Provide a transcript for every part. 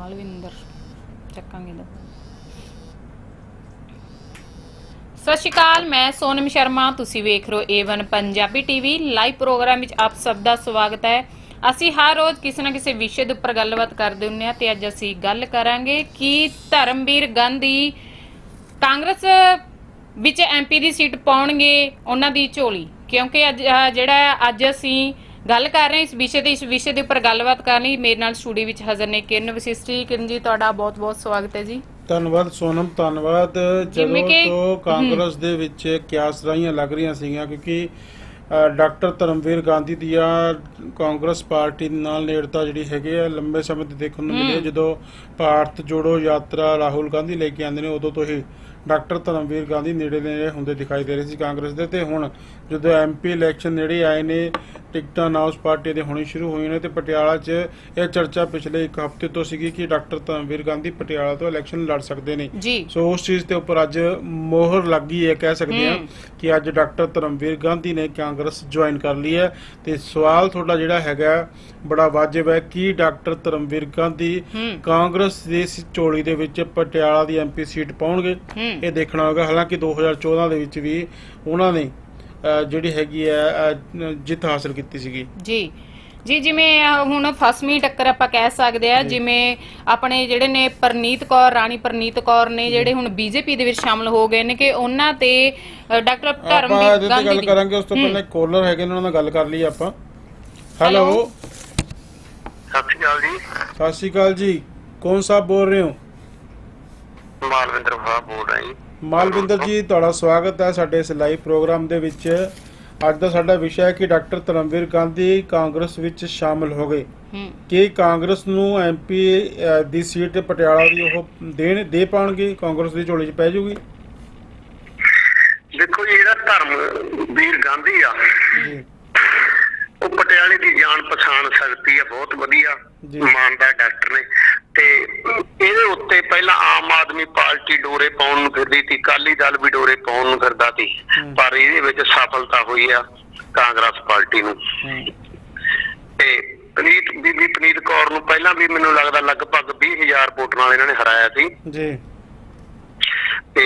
ਮਾਲਵਿੰਦਰ ਚੱਕਾਂਗੇ ਦਾ ਸਤਿ ਸ਼੍ਰੀ ਅਕਾਲ, ਮੈਂ ਸੋਨਮ ਸ਼ਰਮਾ, ਤੁਸੀਂ ਵੇਖ ਰਹੇ ਹੋ A1 Punjabi TV live programme ਵਿੱਚ ਆਪ ਸਭ ਦਾ ਸਵਾਗਤ ਹੈ। ਅਸੀਂ ਹਰ ਰੋਜ਼ ਕਿਸੇ ਨਾ ਕਿਸੇ ਵਿਸ਼ੇ ਦੇ ਉੱਪਰ ਗੱਲਬਾਤ ਕਰਦੇ ਹੁੰਦੇ ਹਾਂ ਤੇ ਅੱਜ ਅਸੀਂ ਗੱਲ ਕਰਾਂਗੇ ਕਿ ਧਰਮਵੀਰ ਗਾਂਧੀ ਕਾਂਗਰਸ ਵਿੱਚ ਐਮਪੀ ਦੀ ਸੀਟ ਪਾਉਣਗੇ ਉਹਨਾਂ ਦੀ ਝੋਲੀ। ਕਿਉਂਕਿ ਅੱਜ ਜਿਹੜਾ ਅੱਜ ਅਸੀਂ ਗੱਲ ਕਰ ਰਹੇ ਹਾਂ ਇਸ ਵਿਸ਼ੇ ਤੇ ਇਸ ਵਿਸ਼ੇ ਦੇ ਉੱਪਰ ਗੱਲਬਾਤ ਕਰਨ ਲਈ। ਮੇਰੇ ਨਾਲ ਸਟੂਡੀਓ ਵਿੱਚ ਹਾਜ਼ਰ ਨੇ ਕਿਰਨ ਵਸਿਸ਼ਟੀ। ਕਿਰਨ ਜੀ ਤੁਹਾਡਾ ਬਹੁਤ-ਬਹੁਤ ਸਵਾਗਤ ਹੈ ਜੀ। ਧੰਨਵਾਦ ਸੋਨਮ ਧੰਨਵਾਦ। ਜਿਵੇਂ ਜਦੋਂ ਕਿ- ਤੋਂ ਕਾਂਗਰਸ ਦੇ ਵਿੱਚ ਕਿਆਸ ਰਾਈਆਂ ਲੱਗ ਰਹੀਆਂ ਸੀਗੀਆਂ ਕਿਉਂਕਿ ਡਾਕਟਰ ਧਰਮਵੀਰ ਗਾਂਧੀ ਦੀਆਂ ਕਾਂਗਰਸ ਪਾਰਟੀ ਨਾਲ ਨੇੜਤਾ ਜਿਹੜੀ ਹੈਗੀ ਆ ਲੰਬੇ ਸਮੇਂ ਤੋਂ ਦੇਖਣ ਨੂੰ ਮਿਲੀ। ਜਦੋਂ ਭਾਰਤ ਜੋੜੋ ਯਾਤਰਾ ਰਾਹੁਲ ਗਾਂਧੀ ਲੈ ਕੇ ਆਉਂਦੇ ਨੇ ਉਦੋਂ ਤੋਂ ਹੀ ਡਾਕਟਰ ਧਰਮਵੀਰ ਗਾਂਧੀ ਨੇੜੇ ਨੇੜੇ ਹੁੰਦੇ ਦਿਖਾਈ ਦੇ ਰਹੇ ਸੀ ਕਾਂਗਰਸ ਦੇ। ਤੇ ਹੁਣ ਜਦੋਂ ਐਮਪੀ ਇਲੈਕਸ਼ਨ ਨੇੜੇ ਆਏ ਨੇ ਟਿਕਟਾਂ ਨਾਉਸ ਪਾਰਟੀ ਦੇ ਹੋਣੀ ਸ਼ੁਰੂ ਹੋਈਆਂ ਨੇ ਤੇ ਪਟਿਆਲਾ 'ਚ ਇਹ ਚਰਚਾ ਪਿਛਲੇ ਇੱਕ ਹਫ਼ਤੇ ਤੋਂ ਸੀਗੀ ਕਿ ਡਾਕਟਰ ਧਰਮਵੀਰ ਗਾਂਧੀ ਪਟਿਆਲਾ ਤੋਂ ਇਲੈਕਸ਼ਨ ਲੜ ਸਕਦੇ ਨੇ। ਸੋ ਉਸ ਚੀਜ਼ ਦੇ ਉੱਪਰ ਅੱਜ ਮੋਹਰ ਲੱਗੀ ਹੈ ਕਹਿ ਸਕਦੇ ਹਾਂ। ਕਿ ਅੱਜ ਡਾਕਟਰ ਧਰਮਵੀਰ ਗਾਂਧੀ ਨੇ ਕਾਂਗਰਸ ਜੁਆਇਨ ਕਰ ਲਈ ਹੈ ਤੇ ਸਵਾਲ ਤੁਹਾਡਾ ਜਿਹੜਾ ਹੈਗਾ ਬੜਾ ਵਾਜਬ ਹੈ ਕਿ ਡਾਕਟਰ ਧਰਮਵੀਰ ਗਾਂਧੀ ਕਾਂਗਰਸ ਦੀ ਝੋਲੀ ਦੇ ਵਿੱਚ ਪਟਿਆਲਾ ਦੀ ਐਮਪੀ ਸੀਟ ਪਾਉਣਗੇ? ਇਹ ਦੇਖਣਾ ਹੋਗਾ ਹਾਲਾਂਕਿ 2014 ਦੇ ਵਿੱਚ ਵੀ ਉਹਨਾਂ ਨੇ ਜਿਹੜੀ ਹੈਗੀ ਹੈ ਅਹ, ਜਿੱਤ ਹਾਸਲ ਕੀਤੀ ਸੀਗੀ। ਜੀ। ਜੀ ਜਿਵੇਂ ਹੁਣ ਫਸਵੀਂ ਟੱਕਰ ਆਪਾਂ ਕਹਿ ਸਕਦੇ ਆ ਜਿਵੇਂ ਆਪਣੇ ਜਿਹੜੇ ਨੇ ਪਰਨੀਤ ਕੌਰ ਰਾਣੀ ਪਰਨੀਤ ਕੌਰ ਨੇ ਜਿਹੜੇ ਹੁਣ ਬੀਜੇਪੀ ਦੇ ਵਿੱਚ ਸ਼ਾਮਲ ਹੋ ਗਏ ਨੇ ਕਿ ਉਹਨਾਂ ਤੇ ਡਾਕਟਰ ਧਰਮਵੀਰ ਗਾਂਧੀ ਗੱਲ ਕਰਾਂਗੇ ਉਸ ਤੋਂ ਪਹਿਲਾਂ ਕੋਲਰ ਹੈਗੇ ਨੇ ਉਹਨਾਂ ਨਾਲ ਗੱਲ ਕਰ ਲਈ ਆਪਾਂ। ਹੈਲੋ. ਸਤਿ ਸ਼੍ਰੀ ਅਕਾਲ ਜੀ। ਸਤਿ ਸ਼੍ਰੀ ਅਕਾਲ ਜੀ। ਕੌਣ ਸਾਹਿਬ ਬੋਲ ਰਹੇ ਹੋ? ਮਾਲਵਿੰਦਰ ਸਾਹਿਬ ਬੋਲ ਰਿਹਾ ਜੀ। ਮਾਲਵਿੰਦਰ ਜੀ ਤੁਹਾਡਾ ਸਵਾਗਤ ਹੈ ਸਾਡੇ ਇਸ ਲਾਈਵ ਪ੍ਰੋਗਰਾਮ ਦੇ ਵਿੱਚ। ਅੱਜ ਦਾ ਸਾਡਾ ਵਿਸ਼ਾ ਹੈ ਕਿ ਡਾਕਟਰ ਧਰਮਵੀਰ ਗਾਂਧੀ ਕਾਂਗਰਸ ਵਿੱਚ ਸ਼ਾਮਲ ਹੋ ਗਏ। ਕੀ ਕਾਂਗਰਸ ਨੂੰ ਐਮਪੀ ਦੀ ਸੀਟ ਪਟਿਆਲਾ ਦੀ ਉਹ ਦੇਣ ਦੇ ਪਾਣਗੇ ਕਾਂਗਰਸ ਦੀ ਝੋਲੀ 'ਚ ਪੈ ਜਾਊਗੀ ਦੇਖੋ ਜੀ ਜਿਹੜਾ ਧਰਮ ਵੀਰ ਗਾਂਧੀ ਆ ਉਹ ਪਟਿਆਲੇ ਦੀ ਜਾਣ ਪਛਾਣ ਸਕਤੀ ਆ ਬਹੁਤ ਵਧੀਆ। ਜੀ। ਇਮਾਨਦਾਰ ਡਾਕਟਰ ਨੇ। ਤੇ ਇਹਦੇ ਉੱਤੇ ਪਹਿਲਾਂ ਆਮ ਆਦਮੀ ਪਾਰਟੀ ਡੋਰੇ ਪਾਉਣ ਨੂੰ ਫਿਰਦੀ ਸੀ ਕਾਲੀ ਦਲ ਵੀ ਡੋਰੇ ਪਾਉਣ ਨੂੰ ਫਿਰਦਾ ਸੀ। ਪਰ ਇਹਦੇ ਵਿੱਚ ਸਫਲਤਾ ਹੋਈ ਆ ਕਾਂਗਰਸ ਪਾਰਟੀ ਨੂੰ। ਤੇ ਪਨੀਤ ਬੀਬੀ ਪਨੀਤ ਕੌਰ ਨੂੰ ਪਹਿਲਾਂ ਵੀ ਮੈਨੂੰ ਲੱਗਦਾ ਲਗਭਗ 20000 ਵੋਟਾਂ ਨਾਲ ਇਹਨਾਂ ਨੇ ਹਰਾਇਆ ਸੀ। ਜੀ। ਤੇ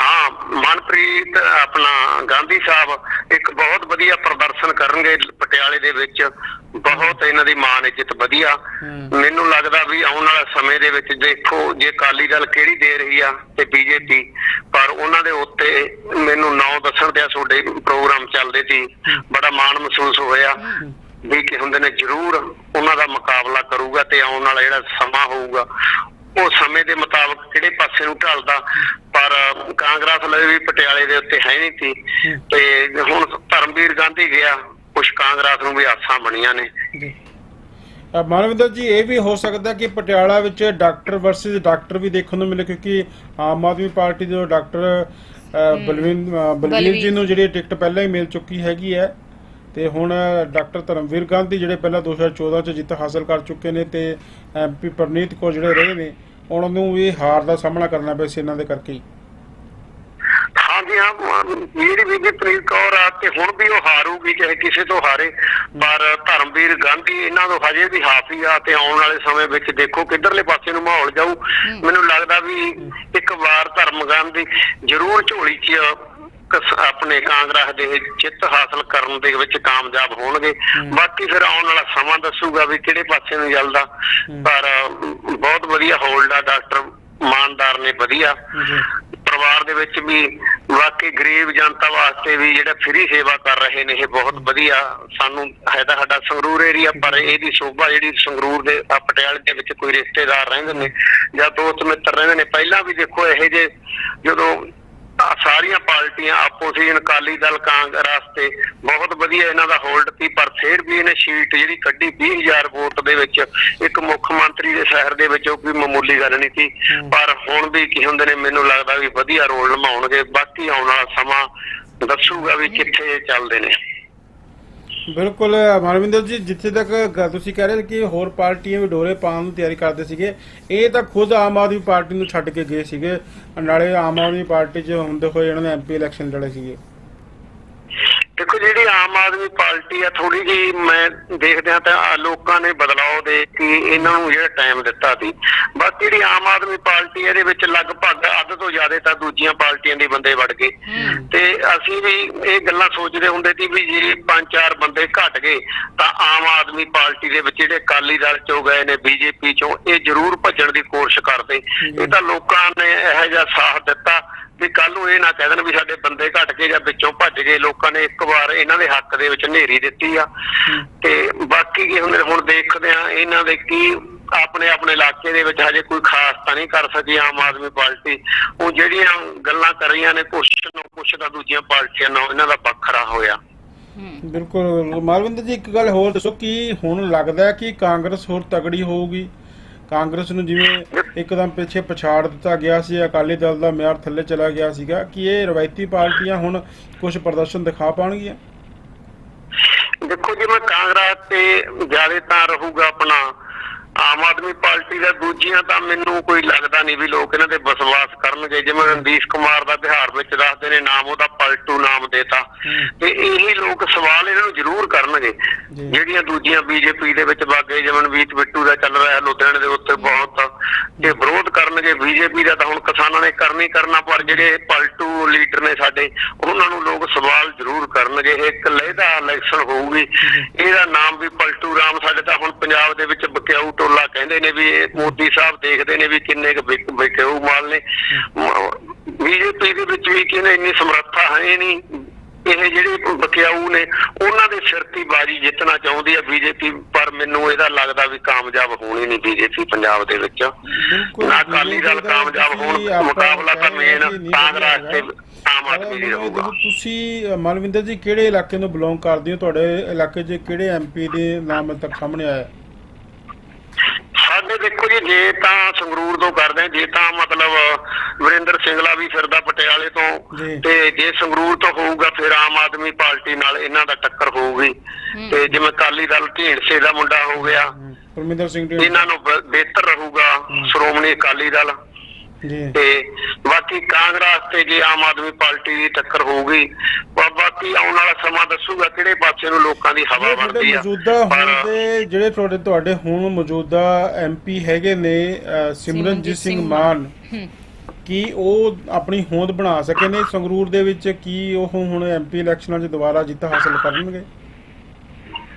ਹਾਂ ਮਨਪ੍ਰੀਤ ਆਪਣਾ ਗਾਂਧੀ ਸਾਹਿਬ ਇੱਕ ਬਹੁਤ ਵਧੀਆ ਪ੍ਰਦਰਸ਼ਨ ਕਰਨਗੇ ਪਟਿਆਲੇ ਦੇ ਵਿੱਚ। ਬਹੁਤ ਇਹਨਾਂ ਦੀ ਮਾਨ ਇੱਜ਼ਤ ਵਧੀਆ। ਮੈਨੂੰ ਲੱਗਦਾ ਵੀ ਆਉਣ ਵਾਲੇ ਸਮੇਂ ਦੇ ਵਿੱਚ ਦੇਖੋ ਜੇ ਅਕਾਲੀ ਦਲ ਕਿਹੜੀ ਦੇ ਰਹੀ ਆ ਤੇ ਬੀਜੇਪੀ ਪਰ ਉਹਨਾਂ ਦੇ ਉੱਤੇ ਮੈਨੂੰ ਨਾਂ ਦੱਸਣ ਤੇ ਤੁਹਾਡੇ ਪ੍ਰੋਗਰਾਮ ਚੱਲਦੇ ਸੀ ਬੜਾ ਮਾਣ ਮਹਿਸੂਸ ਹੋਇਆ ਵੀ ਕਿ ਹੁੰਦੇ ਨੇ ਜ਼ਰੂਰ ਉਹਨਾਂ ਦਾ ਮੁਕਾਬਲਾ ਕਰੂਗਾ ਤੇ ਆਉਣ ਵਾਲਾ ਜਿਹੜਾ ਸਮਾਂ ਹੋਊਗਾ ਉਹ ਸਮੇਂ ਦੇ ਮੁਤਾਬਕ ਕਿਹੜੇ ਪਾਸੇ ਨੂੰ ਢਲਦਾ ਪਰ ਕਾਂਗਰਸ ਲਈ ਵੀ ਪਟਿਆਲੇ ਦੇ ਉੱਤੇ ਹੈ ਨਹੀਂ ਸੀ। ਤੇ ਹੁਣ ਧਰਮਵੀਰ ਗਾਂਧੀ ਗਿਆ ਕੁਝ ਕਾਂਗਰਸ ਨੂੰ ਵੀ ਆਸਾਂ ਬਣੀਆਂ ਨੇ। ਮਾਨਵਿੰਦਰ ਜੀ ਇਹ ਵੀ ਹੋ ਸਕਦਾ ਕਿ ਪਟਿਆਲਾ ਵਿੱਚ ਡਾਕਟਰ ਵਰਸਸ ਡਾਕਟਰ ਵੀ ਦੇਖਣ ਨੂੰ ਮਿਲੇ ਕਿਉਂਕਿ ਆਮ ਆਦਮੀ ਪਾਰਟੀ ਦੇ ਡਾਕਟਰ ਬਲਵਿੰਦ ਬਲਵੀਰ ਜੀ ਨੂੰ ਜਿਹੜੀ ਟਿਕਟ ਪਹਿਲਾਂ ਹੀ ਮਿਲ ਚੁੱਕੀ ਹੈਗੀ ਹੈ। ਤੇ ਹੁਣ ਡਾਕਟਰ ਧਰਮਵੀਰ ਗਾਂਧੀ ਜਿਹੜੇ ਪਹਿਲਾਂ 2014 ਚ ਜਿੱਤ ਹਾਸਲ ਕਰ ਚੁੱਕੇ ਨੇ ਤੇ ਐਮਪੀ ਪਰਨੀਤ ਕੌਰ ਜਿਹੜੇ ਰਹੇ ਨੇ ਉਹਨਾਂ ਨੂੰ ਵੀ ਹਾਰ ਦਾ ਸਾਹਮਣਾ ਕਰਨਾ ਪਿਆ ਸੀ ਇਹਨਾਂ ਦੇ ਕਰਕੇ ਹਾਂਜੀ ਹਾਂ ਜਿਹੜੀ ਬੀਬੀ ਪ੍ਰੀਤ ਕੌਰ ਆ ਤੇ ਹੁਣ ਵੀ ਉਹ ਹਾਰੂਗੀ ਚਾਹੇ ਕਿਸੇ ਤੋਂ ਹਾਰੇ। ਪਰ ਧਰਮਵੀਰ ਗਾਂਧੀ ਇਹਨਾਂ ਤੋਂ ਹਜੇ ਵੀ ਹਾਫੀ ਆ ਤੇ ਆਉਣ ਵਾਲੇ ਸਮੇਂ ਵਿੱਚ ਦੇਖੋ ਕਿੱਧਰਲੇ ਪਾਸੇ ਨੂੰ ਮਾਹੌਲ ਜਾਊ। ਮੈਨੂੰ ਲੱਗਦਾ ਵੀ ਇੱਕ ਵਾਰ ਧਰਮ ਗਾਂਧੀ ਜ਼ਰੂਰ ਝੋਲੀ 'ਚ ਆਪਣੇ ਕਾਂਗਰਸ ਦੇ ਜਿੱਤ ਹਾਸਲ ਕਰਨ ਦੇ ਵਿੱਚ ਕਾਮਯਾਬ ਹੋਣਗੇ। ਬਾਕੀ ਫਿਰ ਆਉਣ ਵਾਲਾ ਸਮਾਂ ਦੱਸੂਗਾ ਵੀ ਕਿਹੜੇ ਪਾਸੇ ਨੂੰ ਚੱਲਦਾ। ਪਰ ਬਹੁਤ ਵਧੀਆ ਹੋਲਡ ਆ ਡਾਕਟਰ ਇਮਾਨਦਾਰ ਨੇ ਵਧੀਆ। ਪਰਿਵਾਰ ਦੇ ਵਿੱਚ ਵੀ ਵਾਕਈ ਗਰੀਬ ਜਨਤਾ ਵਾਸਤੇ ਵੀ ਜਿਹੜਾ ਫ੍ਰੀ ਸੇਵਾ ਕਰ ਰਹੇ ਨੇ ਇਹ ਬਹੁਤ ਵਧੀਆ। ਸਾਨੂੰ ਹੈ ਤਾਂ ਸਾਡਾ ਸੰਗਰੂਰ ਏਰੀਆ ਪਰ ਇਹਦੀ ਸ਼ੋਭਾ ਜਿਹੜੀ ਸੰਗਰੂਰ ਦੇ ਪਟਿਆਲੇ ਦੇ ਵਿੱਚ ਕੋਈ ਰਿਸ਼ਤੇਦਾਰ ਰਹਿੰਦੇ ਨੇ ਜਾਂ ਦੋਸਤ ਮਿੱਤਰ ਰਹਿੰਦੇ ਨੇ ਪਹਿਲਾਂ ਵੀ ਦੇਖੋ ਇਹੋ ਜੇ ਜਦੋਂ ਸਾਰੀਆਂ ਪਾਰਟੀਆਂ ਆਪੋਜੀਸ਼ਨ ਅਕਾਲੀ ਦਲ ਕਾਂਗਰਸ ਤੇ ਬਹੁਤ ਵਧੀਆ ਇਹਨਾਂ ਦਾ ਹੋਲਡ ਸੀ ਪਰ ਫਿਰ ਵੀ ਇਹਨੇ ਸ਼ੀਟ ਜਿਹੜੀ ਕੱਢੀ 20000 ਵੋਟ ਦੇ ਵਿੱਚ ਇੱਕ ਮੁੱਖ ਮੰਤਰੀ ਦੇ ਸ਼ਹਿਰ ਦੇ ਵਿੱਚ ਉਹ ਕੋਈ ਮਾਮੂਲੀ ਗੱਲ ਨਹੀਂ ਸੀ। ਪਰ ਹੁਣ ਵੀ ਕੀ ਹੁੰਦੇ ਨੇ ਮੈਨੂੰ ਲੱਗਦਾ ਵੀ ਵਧੀਆ ਰੋਲ ਨਿਭਾਉਣਗੇ ਬਾਕੀ ਆਉਣ ਵਾਲਾ ਸਮਾਂ ਦੱਸੂਗਾ ਵੀ ਕਿੱਥੇ ਚੱਲਦੇ ਨੇ। ਬਿਲਕੁਲ ਮਨਵਿੰਦਰ ਜੀ, ਜਿੱਥੇ ਤੱਕ ਤੁਸੀਂ ਕਹਿ ਰਹੇ ਕਿ ਹੋਰ ਪਾਰਟੀਆਂ ਵੀ ਡੋਰੇ ਪਾਉਣ ਦੀ ਤਿਆਰੀ ਕਰਦੇ ਸੀਗੇ, ਇਹ ਤਾਂ ਖੁਦ ਆਮ ਆਦਮੀ ਪਾਰਟੀ ਨੂੰ ਛੱਡ ਕੇ ਗਏ ਸੀਗੇ। ਨਾਲੇ ਆਮ ਆਦਮੀ ਪਾਰਟੀ 'ਚ ਹੁੰਦੇ ਹੋਏ ਇਹਨਾਂ ਨੇ ਐਮਪੀ ਇਲੈਕਸ਼ਨ ਲੜੇ ਸੀਗੇ। ਦੇਖੋ ਜਿਹੜੀ ਆਮ ਆਦਮੀ ਪਾਰਟੀ ਆ ਥੋੜੀ ਜੀ ਮੈਂ ਦੇਖਦਿਆਂ ਤਾਂ ਲੋਕਾਂ ਨੇ ਬਦਲਾਅ ਦੇ ਕੇ ਇਹਨਾਂ ਨੂੰ ਜਿਹੜਾ ਟਾਈਮ ਦਿੱਤਾ ਸੀ। ਬਾਕੀ ਜਿਹੜੀ ਆਮ ਆਦਮੀ ਪਾਰਟੀ ਇਹਦੇ ਵਿੱਚ ਲਗਭਗ ਅੱਧ ਤੋਂ ਜ਼ਿਆਦਾ ਤਾਂ ਦੂਜੀਆਂ ਪਾਰਟੀਆਂ ਦੇ ਬੰਦੇ ਵੜ ਗਏ। ਤੇ ਅਸੀਂ ਵੀ ਇਹ ਗੱਲਾਂ ਸੋਚਦੇ ਹੁੰਦੇ ਸੀ ਵੀ ਜੇ ਪੰਜ ਚਾਰ ਬੰਦੇ ਘਟ ਗਏ ਤਾਂ ਆਮ ਆਦਮੀ ਪਾਰਟੀ ਦੇ ਵਿੱਚ ਜਿਹੜੇ ਅਕਾਲੀ ਦਲ ਚੋਂ ਗਏ ਨੇ ਬੀਜੇਪੀ ਚੋਂ ਇਹ ਜ਼ਰੂਰ ਭੱਜਣ ਦੀ ਕੋਸ਼ਿਸ਼ ਕਰਦੇ। ਇਹ ਤਾਂ ਲੋਕਾਂ ਨੇ ਇਹੋ ਜਿਹਾ ਸਾਥ ਦਿੱਤਾ। ਵੀ ਕੱਲ ਨੂੰ ਇਹ ਨਾ ਕਹਿ ਦੇਣ ਵੀ ਸਾਡੇ ਬੰਦੇ ਘਟ ਗਏ ਜਾਂ ਵਿੱਚੋਂ ਭੱਜ ਗਏ। ਲੋਕਾਂ ਨੇ ਇੱਕ ਵਾਰ ਇਹਨਾਂ ਦੇ ਹੱਕ ਦੇ ਵਿੱਚ ਨੇਰੀ ਦਿੱਤੀ ਆ। ਤੇ ਬਾਕੀ ਕੀ ਹੁਣ ਹੁਣ ਦੇਖਦੇ ਆ ਇਹਨਾਂ ਦੇ ਕੀ ਆਪਣੇ ਆਪਣੇ ਇਲਾਕੇ ਦੇ ਵਿੱਚ ਹਜੇ ਕੋਈ ਖਾਸ ਤਾਂ ਨਹੀਂ ਕਰ ਸਕੀ ਆਮ ਆਦਮੀ ਪਾਰਟੀ। ਉਹ ਜਿਹੜੀਆਂ ਗੱਲਾਂ ਕਰ ਰਹੀਆਂ ਨੇ, ਕੁਛ ਨੂੰ ਕੁਛ ਤਾਂ ਦੂਜੀਆਂ ਪਾਰਟੀਆਂ ਨਾਲ ਇਹਨਾਂ ਦਾ ਵੱਖਰਾ ਹੋਇਆ। ਬਿਲਕੁਲ। ਮਾਲਵਿੰਦਰ ਜੀ, ਇੱਕ ਗੱਲ ਹੋਰ ਦੱਸੋ, ਕਿ ਹੁਣ ਲੱਗਦਾ ਹੈ ਕਿ ਕਾਂਗਰਸ ਹੋਰ ਤਗੜੀ ਹੋਊਗੀ? ਕਾਂਗਰਸ ਨੂੰ ਜਿਵੇਂ ਇੱਕਦਮ ਪਿੱਛੇ ਪਛਾੜ ਦਿੱਤਾ ਗਿਆ ਸੀ, ਅਕਾਲੀ ਦਲ ਦਾ ਮਿਆਰ ਥੱਲੇ ਚਲਾ ਗਿਆ ਸੀਗਾ, ਕਿ ਇਹ ਰਵਾਇਤੀ ਪਾਰਟੀਆਂ ਹੁਣ ਕੁਝ ਪ੍ਰਦਰਸ਼ਨ ਦਿਖਾ ਪਾਉਣਗੀਆਂ? ਦੇਖੋ ਜਿਵੇਂ ਕਾਂਗਰਸ ਤੇ ਜ਼ਿਆਦਾ ਤਾਂ ਰਹੂਗਾ ਆਪਣਾ। ਆਮ ਆਦਮੀ ਪਾਰਟੀ ਦਾ ਦੂਜੀਆਂ ਤਾਂ ਮੈਨੂੰ ਕੋਈ ਲੱਗਦਾ ਨਹੀਂ ਵੀ ਲੋਕ ਇਹਨਾਂ ਤੇ ਵਿਸ਼ਵਾਸ ਕਰਨਗੇ। ਜਿਵੇਂ ਰਣਦੀਸ਼ ਕੁਮਾਰ ਦਾ ਬਿਹਾਰ ਵਿੱਚ ਦੱਸਦੇ ਨੇ ਨਾਮ ਉਹਦਾ ਪਲਟੂ ਨਾਮ ਦੇਤਾ। ਤੇ ਇਹੀ ਲੋਕ ਸਵਾਲ ਇਹਨਾਂ ਨੂੰ ਜ਼ਰੂਰ ਕਰਨਗੇ। ਜਿਹੜੀਆਂ ਦੂਜੀਆਂ ਬੀਜੇਪੀ ਦੇ ਵਿੱਚ ਬਾਗੇ ਜਮਨਵੀਤ ਬਿੱਟੂ ਦਾ ਚੱਲ ਰਿਹਾ ਲੁਧਿਆਣੇ ਦੇ ਉੱਤੇ ਬਹੁਤ ਇਹ ਵਿਰੋਧ ਕਰਨਗੇ। ਬੀਜੇਪੀ ਦਾ ਤਾਂ ਹੁਣ ਕਿਸਾਨਾਂ ਨੇ ਕਰਨੀ ਕਰਨਾ ਪਰ ਜਿਹੜੇ ਪਲਟੂ ਲੀਡਰ ਨੇ ਸਾਡੇ ਉਹਨਾਂ ਨੂੰ ਲੋਕ ਸਵਾਲ ਜ਼ਰੂਰ ਕਰਨਗੇ। ਇੱਕ ਲਹਿਦਾ ਇਲੈਕਸ਼ਨ ਹੋਊਗੀ। ਇਹਦਾ ਨਾਮ ਵੀ ਪਲਟੂ ਰਾਮ ਸਾਡੇ ਤਾਂ ਹੁਣ ਪੰਜਾਬ ਦੇ ਵਿੱਚ ਬਕਿਆਊ ਟੋਲਾ ਕਹਿੰਦੇ ਨੇ ਵੀ ਇਹ ਮੋਦੀ ਸਾਹਿਬ ਦੇਖਦੇ ਨੇ ਵੀ ਕਿੰਨੇ ਕੁ ਵਿਕ- ਵਿਕਿਆਊ ਮਾਲ ਨੇ। ਬੀਜੇਪੀ ਦੇ ਵਿੱਚ ਵੀ ਕਿਨੇ ਇੰਨੀ ਸਮਰੱਥਾ ਹੈ ਨਹੀਂ। ਇਹ ਜਿਹੜੇ ਬਕਿਆਊ ਨੇ ਉਹਨਾਂ ਦੇ ਸਿਰ ਤੇ ਬਾਜੀ ਜਿੱਤਣਾ ਚਾਹੁੰਦੀ ਹੈ ਬੀਜੇਪੀ ਪਰ ਮੈਨੂੰ ਇਹਦਾ ਲੱਗਦਾ ਵੀ ਕਾਮਯਾਬ ਹੋਣੀ ਨਹੀਂ ਬੀਜੇਪੀ ਪੰਜਾਬ ਦੇ ਵਿੱਚ। ਨਾ ਅਕਾਲੀ ਦਲ ਕਾਮਯਾਬ ਹੋਣ ਮੁਕਾਬਲਾ ਤਾਂ ਮੇਨ ਕਾਂਗਰਸ ਤੇ। ਆਮ ਆਦਮੀ ਦੀ ਰਹੂਗਾ। ਤੁਸੀਂ ਅ, ਮਲਵਿੰਦਰ ਜੀ ਕਿਹੜੇ ਇਲਾਕੇ ਨੂੰ ਬਿਲੋਂਗ ਕਰਦੇ ਹੋ? ਤੁਹਾਡੇ ਇਲਾਕੇ 'ਚ ਕਿਹੜੇ ਐਮਪੀ ਦੇ ਨਾਮ ਤੱਕ ਸਾਹਮਣੇ ਆਇਆ? ਸਾਡੇ ਦੇਖੋ ਜੀ ਜੇ ਤਾਂ ਸੰਗਰੂਰ ਤੋਂ ਕਰਦੇ ਜੇ ਤਾਂ ਮਤਲਬ ਵਰਿੰਦਰ ਸਿੰਗਲਾ ਵੀ ਫਿਰਦਾ ਪਟਿਆਲੇ। ਤੋਂ ਤੇ ਜੇ ਸੰਗਰੂਰ ਤੋਂ ਹੋਊਗਾ ਫਿਰ ਆਮ ਆਦਮੀ ਪਾਰਟੀ ਨਾਲ ਇਹਨਾਂ ਦਾ ਟੱਕਰ ਹੋਊਗੀ। ਤੇ ਜਿਵੇਂ ਕਾਲੀ ਦਲ ਢੀਂਡਸੇ ਦਾ ਮੁੰਡਾ ਹੋ ਗਿਆ ਪਰਮਿੰਦਰ ਸਿੰਘ। ਇਹਨਾਂ ਨੂੰ ਬਿਹਤਰ ਰਹੂਗਾ ਸ਼੍ਰੋਮਣੀ ਅਕਾਲੀ ਦਲ। ਤੇ ਬਾਕੀ ਕਾਂਗਰਸ ਤੇ ਜੇ ਆਮ ਆਦਮੀ ਪਾਰਟੀ ਦੀ ਟੱਕਰ ਹੋਊਗੀ ਬਾਕੀ ਆਉਣ ਵਾਲਾ ਸਮਾਂ ਦੱਸੂਗਾ ਕਿਹੜੇ ਪਾਸੇ ਨੂੰ ਲੋਕਾਂ ਦੀ ਹਵਾ ਬਣਦੀ ਆ। ਮੌਜੂਦਾ ਹੁਣ ਪਰ ਦੇ ਜਿਹੜੇ ਤੁਹਾਡੇ ਤੁਹਾਡੇ ਹੁਣ ਮੌਜੂਦਾ ਐਮਪੀ ਹੈਗੇ ਨੇ ਸਿਮਰਨਜੀਤ ਸਿੰਘ ਮਾਨ ਕੀ ਉਹ ਆਪਣੀ ਹੋਂਦ ਬਣਾ ਸਕੇ ਨੇ ਸੰਗਰੂਰ ਦੇ ਵਿੱਚ? ਕੀ ਉਹ ਹੁਣ ਐਮਪੀ ਇਲੈਕਸ਼ਨਾਂ 'ਚ ਦੁਬਾਰਾ ਜਿੱਤ ਹਾਸਲ ਕਰਨਗੇ?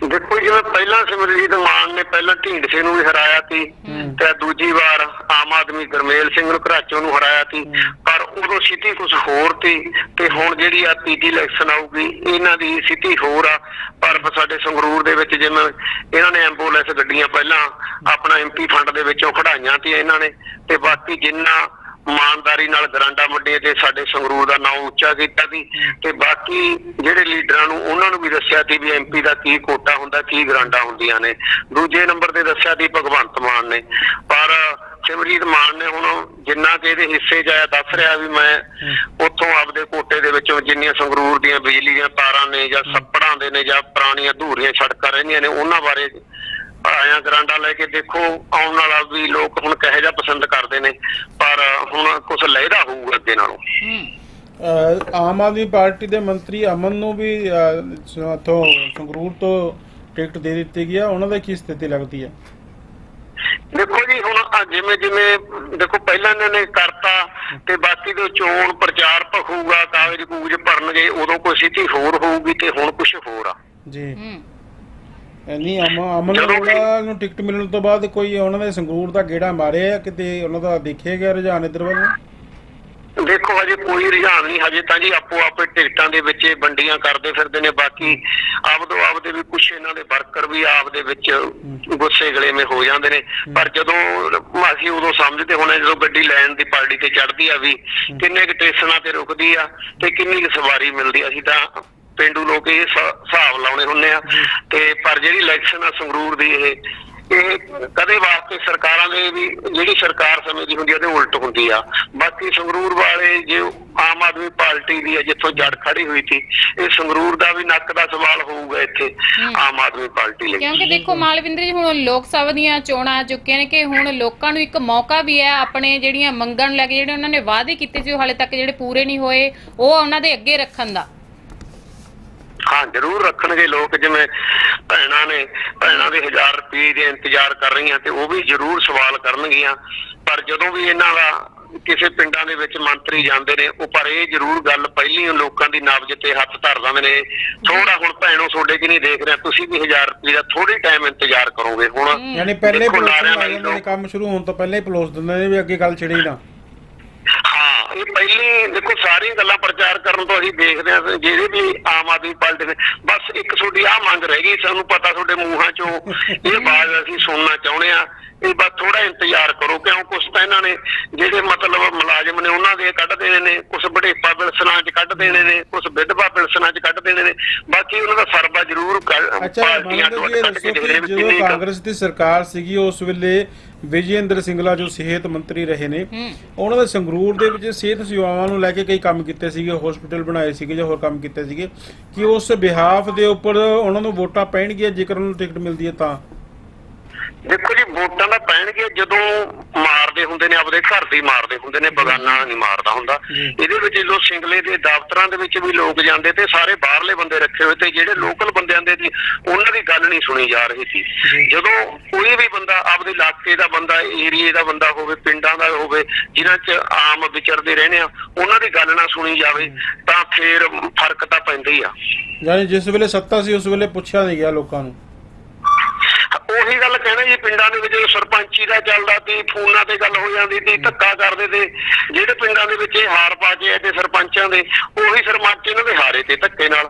ਦੇਖੋ ਜਿਵੇਂ ਪਹਿਲਾਂ ਸਿਮਰਜੀਤ ਮਾਨ ਨੇ ਪਹਿਲਾਂ ਢੀਂਡਸੇ ਨੂੰ ਵੀ ਹਰਾਇਆ ਸੀ। ਤੇ ਦੂਜੀ ਵਾਰ ਆਮ ਆਦਮੀ ਗਰਮੇਲ ਸਿੰਘ ਨੂੰ ਘਰਾਚੋਂ ਨੂੰ ਹਰਾਇਆ ਸੀ। ਪਰ ਉਦੋਂ ਸਥਿਤੀ ਕੁਝ ਹੋਰ ਸੀ ਤੇ ਹੁਣ ਜਿਹੜੀ ਆ ਤੀਜੀ ਇਲੈਕਸ਼ਨ ਆਊਗੀ ਇਹਨਾਂ ਦੀ ਸਥਿਤੀ ਹੋਰ ਆ। ਪਰ ਸਾਡੇ ਸੰਗਰੂਰ ਦੇ ਵਿੱਚ ਜਿਵੇਂ ਇਹਨਾਂ ਨੇ ਐਂਬੂਲੈਂਸ ਗੱਡੀਆਂ ਪਹਿਲਾਂ ਆਪਣਾ ਐਮਪੀ ਫੰਡ ਦੇ ਵਿੱਚੋਂ ਖੜਾਈਆਂ ਸੀ ਇਹਨਾਂ ਨੇ ਤੇ ਬਾਕੀ ਜਿੰਨਾ ਇਮਾਨਦਾਰੀ ਨਾਲ ਗਰਾਂਡਾ ਮੰਡੀਆਂ ਤੇ ਸਾਡੇ ਸੰਗਰੂਰ ਦਾ ਨਾਮ ਉੱਚਾ ਕੀਤਾ ਸੀ ਤੇ ਬਾਕੀ ਜਿਹੜੇ ਲੀਡਰਾਂ ਨੂੰ ਉਹਨਾਂ ਨੂੰ ਵੀ ਦੱਸਿਆ ਸੀ ਵੀ ਐਮਪੀ ਦਾ ਕੀ ਕੋਟਾ ਹੁੰਦਾ, ਕੀ ਗਰਾਂਡਾ ਹੁੰਦੀਆਂ ਨੇ। ਦੂਜੇ ਨੰਬਰ ਤੇ ਦੱਸਿਆ ਸੀ ਭਗਵੰਤ ਮਾਨ ਨੇ। ਪਰ ਸਿਮਰਜੀਤ ਮਾਨ ਨੇ ਹੁਣ ਜਿੰਨਾ ਕਿ ਇਹਦੇ ਹਿੱਸੇ ਚ ਆਇਆ, ਦੱਸ ਰਿਹਾ ਵੀ ਮੈਂ ਉੱਥੋਂ ਆਪਦੇ ਕੋਟੇ ਦੇ ਵਿੱਚੋਂ ਜਿੰਨੀਆਂ ਸੰਗਰੂਰ ਦੀਆਂ ਬਿਜਲੀ ਦੀਆਂ ਤਾਰਾਂ ਨੇ ਜਾਂ ਸੱਪੜਾਂ ਦੇ ਨੇ ਜਾਂ ਪੁਰਾਣੀਆਂ ਧੂਰੀਆਂ ਸੜਕਾਂ ਰਹਿੰਦੀਆਂ ਨੇ, ਉਹਨਾਂ ਬਾਰੇ ਆਇਆ ਗਰਾਂਡਾ ਲੈ ਕੇ ਦੇਖੋ ਆਉਣ ਵਾਲਾ ਵੀ ਲੋਕ ਹੁਣ ਕਹੇ ਜਾ ਪਸੰਦ ਕਰਦੇ ਨੇ ਪਰ ਹੁਣ ਕੁਝ ਲਹਿਦਾ ਹੋਊਗਾ ਅੱਗੇ ਨਾਲੋਂ। ਆਮ ਆਦਮੀ ਪਾਰਟੀ ਦੇ ਮੰਤਰੀ ਅਮਨ ਨੂੰ ਵੀ ਤੋਂ ਸੰਗਰੂਰ ਤੋਂ ਟਿਕਟ ਦੇ ਦਿੱਤੀ ਗਿਆ ਉਹਨਾਂ ਦੀ ਕੀ ਸਥਿਤੀ ਲੱਗਦੀ ਹੈ ਦੇਖੋ ਜੀ ਹੁਣ ਜਿਵੇਂ ਜਿਵੇਂ ਦੇਖੋ ਪਹਿਲਾਂ ਇਹਨਾਂ ਨੇ ਕਰਤਾ ਤੇ ਬਾਕੀ ਦੇ ਚੋਣ ਪ੍ਰਚਾਰ ਭਖੂਗਾ ਕਾਗਜ਼ ਕੂਜ ਭਰਨਗੇ ਉਦੋਂ ਕੋਈ ਸਥਿਤੀ ਹੋਰ ਹੋਊਗੀ ਤੇ ਹੁਣ ਕੁਝ ਹੋਰ ਆ। ਜੀ। ਹੂੰ। ਨਹੀਂ ਅਮਨ ਅਰੋੜਾ ਨੂੰ ਟਿਕਟ ਮਿਲਣ ਤੋਂ ਬਾਅਦ ਕੋਈ ਉਹਨਾਂ ਦੇ ਸੰਗਰੂਰ ਦਾ ਗੇੜਾ ਮਾਰਿਆ ਕਿਤੇ ਉਹਨਾਂ ਦਾ ਦੇਖਿਆ ਗਿਆ ਰੁਝਾਨ ਇਧਰ ਵੱਲ? ਦੇਖੋ ਹਜੇ ਕੋਈ ਰੁਝਾਨ ਨਹੀਂ ਹਜੇ ਤਾਂ ਜੀ ਆਪੋ ਆਪੇ ਟਿਕਟਾਂ ਦੇ ਵਿੱਚ ਵੰਡੀਆਂ ਕਰਦੇ ਫਿਰਦੇ ਨੇ ਬਾਕੀ ਆਪਦੋ ਆਪਦੇ ਵੀ ਕੁਛ ਇਹਨਾਂ ਦੇ ਵਰਕਰ ਵੀ ਆਪਦੇ ਵਿੱਚ ਗੁੱਸੇ ਗਲੇਵੇਂ ਹੋ ਜਾਂਦੇ ਨੇ। ਪਰ ਜਦੋਂ ਅਸੀਂ ਉਦੋਂ ਸਮਝਦੇ ਹੁੰਦੇ ਜਦੋਂ ਗੱਡੀ ਲੈਣ ਦੀ ਪਾਰਟੀ ਤੇ ਚੜ੍ਹਦੀ ਆ ਵੀ ਕਿੰਨੇ ਕੁ ਸਟੇਸ਼ਨਾਂ ਤੇ ਰੁਕਦੀ ਆ ਤੇ ਕਿੰਨੀ ਕੁ ਸਵਾਰੀ ਮਿਲਦੀ ਅਸੀਂ ਤਾਂ ਪਿੰਡੂ ਲੋਕ ਇਹ ਹਿਸਾ- ਹਿਸਾਬ ਲਾਉਣੇ ਹੁੰਨੇ ਆ। ਤੇ ਪਰ ਜਿਹੜੀ ਇਲੈਕਸ਼ਨ ਆ ਸੰਗਰੂਰ ਦੀ ਇਹ ਇਹ ਕਦੇ ਵਾਸਤੇ ਸਰਕਾਰਾਂ ਦੇ ਵੀ ਜਿਹੜੀ ਸਰਕਾਰ ਸਮੇਂ ਦੀ ਹੁੰਦੀ ਆ ਉਹਦੇ ਉਲਟ ਹੁੰਦੀ ਆ। ਬਾਕੀ ਸੰਗਰੂਰ ਵਾਲੇ ਜੇ ਆਮ ਆਦਮੀ ਪਾਰਟੀ ਦੀ ਜਿੱਥੋਂ ਜੜ ਖੜੀ ਹੋਈ ਸੀ ਇਹ ਸੰਗਰੂਰ ਦਾ ਵੀ ਨੱਕ ਦਾ ਸਵਾਲ ਹੋਊਗਾ ਇੱਥੇ ਆਮ ਆਦਮੀ ਪਾਰਟੀ ਲਈ। ਕਿਉਂਕਿ ਦੇਖੋ ਮਾਲਵਿੰਦਰ ਜੀ ਹੁਣ ਲੋਕ ਸਭਾ ਦੀਆਂ ਚੋਣਾਂ ਆ ਚੁੱਕੀਆਂ ਨੇ ਕਿ ਹੁਣ ਲੋਕਾਂ ਨੂੰ ਇੱਕ ਮੌਕਾ ਵੀ ਹੈ ਆਪਣੇ ਜਿਹੜੀਆਂ ਮੰਗਾਂ ਨੂੰ ਲੈ ਕੇ ਜਿਹੜੇ ਉਹਨਾਂ ਨੇ ਵਾਅਦੇ ਕੀਤੇ ਸੀ ਉਹ ਹਾਲੇ ਤੱਕ ਜਿਹੜੇ ਪੂਰੇ ਨਹੀਂ ਹੋਏ ਉਹ ਉਹਨਾਂ ਦੇ ਅੱਗੇ ਰੱਖਣ ਦਾ। ਹਾਂ ਜ਼ਰੂਰ ਰੱਖਣਗੇ ਲੋਕ ਜਿਵੇਂ ਭੈਣਾਂ ਨੇ ਭੈਣਾਂ ਦੇ 1000 ਰੁਪਏ ਦੇ ਇੰਤਜ਼ਾਰ ਕਰ ਰਹੀਆਂ ਤੇ ਉਹ ਵੀ ਜ਼ਰੂਰ ਸਵਾਲ ਕਰਨਗੀਆਂ। ਪਰ ਜਦੋਂ ਵੀ ਇਹਨਾਂ ਦਾ ਕਿਸੇ ਪਿੰਡਾਂ ਦੇ ਵਿੱਚ ਮੰਤਰੀ ਜਾਂਦੇ ਨੇ ਉਹ ਪਰ ਇਹ ਜ਼ਰੂਰ ਗੱਲ ਪਹਿਲੀ ਲੋਕਾਂ ਦੀ ਨਬਜ਼ ਤੇ ਹੱਥ ਧਰ ਦਿੰਦੇ ਨੇ ਥੋੜਾ ਹੁਣ ਭੈਣੋ ਤੁਹਾਡੇ ਕਿ ਨਹੀਂ ਦੇਖ ਰਿਹਾ ਤੁਸੀਂ ਵੀ 1000 ਰੁਪਏ ਦਾ ਥੋੜੀ ਟਾਈਮ ਇੰਤਜ਼ਾਰ ਕਰੋਗੇ ਹੁਣ। ਯਾਨੀ ਪਹਿਲੇ ਪਲੋਸ ਜਾਂਦੇ ਨੇ ਕੰਮ ਸ਼ੁਰੂ ਹੋਣ ਤੋਂ ਪਹਿਲਾਂ ਹੀ ਪਲੋਸ ਦਿੰਦੇ ਨੇ ਵੀ ਅੱਗੇ ਗੱਲ ਛਿੜੇ ਨਾ। ਇਹ ਪਹਿਲੀ ਦੇਖੋ ਸਾਰੀਆਂ ਗੱਲਾਂ ਪ੍ਰਚਾਰ ਕਰਨ ਤੋਂ ਅਸੀਂ ਦੇਖਦੇ ਹਾਂ ਜਿਹੜੇ ਵੀ ਆਮ ਆਦਮੀ ਪਾਰਟੀ ਨੇ ਬਸ ਇੱਕ ਤੁਹਾਡੀ ਆ ਮੰਗ ਰਹਿ ਗਈ ਸਾਨੂੰ ਪਤਾ ਤੁਹਾਡੇ ਮੂੰਹਾਂ ਚੋਂ ਇਹ ਆਵਾਜ਼ ਅਸੀਂ ਸੁਣਨਾ ਚਾਹੁੰਦੇ ਆ ਇਹ ਬਸ ਥੋੜਾ ਇੰਤਜ਼ਾਰ ਕਰੋ ਕਿਉਂ ਕੁਛ ਤਾਂ ਇਹਨਾਂ ਨੇ ਜਿਹੜੇ ਮਤਲਬ ਮੁਲਾਜ਼ਮ ਨੇ ਉਹਨਾਂ ਦੇ ਕੱਢ ਦੇਣੇ ਨੇ ਕੁਛ ਬੜੇਪਾ ਬਿਲਸਨਾਂ 'ਚ ਕੱਢ ਦੇਣੇ ਨੇ ਕੁਛ ਵਿਧਵਾ ਬਿਲਸਨਾਂ 'ਚ ਕੱਢ ਦੇਣੇ ਨੇ ਬਾਕੀ ਉਹਨਾਂ ਦਾ ਸਰਬਾ ਜ਼ਰੂਰ ਪਾਰਟੀਆਂ ਤੋਂ ਕੱਢ ਕੇ ਕੁ- ਕਾਂਗਰਸ ਦੀ ਸਰਕਾਰ ਸੀਗੀ ਉਸ ਵੇਲੇ ਵਿਜੇਂਦਰ ਸਿੰਗਲਾ ਜੋ ਸਿਹਤ ਮੰਤਰੀ ਰਹੇ ਨੇ ਉਹਨਾਂ ਦੇ ਸੰਗਰੂਰ ਦੇ ਵਿੱਚ ਸਿਹਤ ਸੇਵਾਵਾਂ ਨੂੰ ਲੈ ਕੇ ਕਈ ਕੰਮ ਕੀਤੇ ਸੀਗੇ ਹਸਪੀਟਲ ਬਣਾਏ ਸੀਗੇ ਜਾਂ ਹੋਰ ਕੰਮ ਕੀਤੇ ਸੀਗੇ ਕਿ ਉਸ ਬਿਹਾਫ ਦੇ ਉੱਪਰ ਉਹਨਾਂ ਨੂੰ ਵੋਟਾਂ ਪੈਣਗੀਆਂ ਜੇਕਰ ਉਹਨਾਂ ਨੂੰ ਟਿਕਟ ਮਿਲਦੀ ਹੈ ਤਾਂ? ਦੇਖੋ ਜੀ ਵੋਟਾਂ ਦਾ ਪੈਣਗੇ ਜਦੋਂ ਮਾਰਦੇ ਹੁੰਦੇ ਨੇ ਆਪਦੇ ਘਰ ਦੇ ਮਾਰਦੇ ਹੁੰਦੇ ਨੇ ਬਗਾਨਾ ਨਹੀਂ ਮਾਰਦਾ ਹੁੰਦਾ। ਇਹਦੇ ਵਿੱਚ ਜਦੋਂ ਸਿੰਗਲੇ ਦੇ ਦਫ਼ਤਰਾਂ ਦੇ ਵਿੱਚ ਵੀ ਲੋਕ ਜਾਂਦੇ ਤੇ ਸਾਰੇ ਬਾਹਰਲੇ ਬੰਦੇ ਰੱਖੇ ਹੋਏ ਤੇ ਜਿਹੜੇ ਲੋਕਲ ਬੰਦਿਆਂ ਦੇ ਸੀ ਉਹਨਾਂ ਦੀ ਗੱਲ ਨਹੀਂ ਸੁਣੀ ਜਾ ਰਹੀ ਸੀ। ਜਦੋਂ ਕੋਈ ਵੀ ਬੰਦਾ ਆਪਦੇ ਇਲਾਕੇ ਦਾ ਬੰਦਾ ਏਰੀਏ ਦਾ ਬੰਦਾ ਹੋਵੇ ਪਿੰਡਾਂ ਦਾ ਹੋਵੇ ਜਿਨ੍ਹਾਂ 'ਚ ਆਮ ਵਿਚਰਦੇ ਰਹਿੰਦੇ ਆ ਉਹਨਾਂ ਦੀ ਗੱਲ ਨਾ ਸੁਣੀ ਜਾਵੇ ਤਾਂ ਫੇਰ ਫ਼ਰਕ ਤਾਂ ਪੈਂਦਾ ਹੀ ਆ। ਯਾਨੀ ਜਿਸ ਵੇਲੇ ਸੱਤਾ ਸੀ ਉਸ ਵੇਲੇ ਪੁੱਛਿਆ ਨਹੀਂ ਗਿਆ ਲੋਕਾਂ ਨੂੰ। ਉਹੀ ਗੱਲ ਕਹਿੰਦੇ ਜੀ ਪਿੰਡਾਂ ਦੇ ਵਿੱਚ ਸਰਪੰਚੀ ਦਾ ਚੱਲਦਾ ਸੀ ਫੋਨਾਂ ਤੇ ਗੱਲ ਹੋ ਜਾਂਦੀ ਸੀ ਧੱਕਾ ਕਰਦੇ ਤੇ ਜਿਹੜੇ ਪਿੰਡਾਂ ਦੇ ਵਿੱਚ ਇਹ ਹਾਰ ਪਾ ਕੇ ਆਏ ਤੇ ਸਰਪੰਚਾਂ ਦੇ ਉਹੀ ਸਰਪੰਚ ਇਹਨਾਂ ਦੇ ਹਾਰੇ ਤੇ ਧੱਕੇ ਨਾਲ।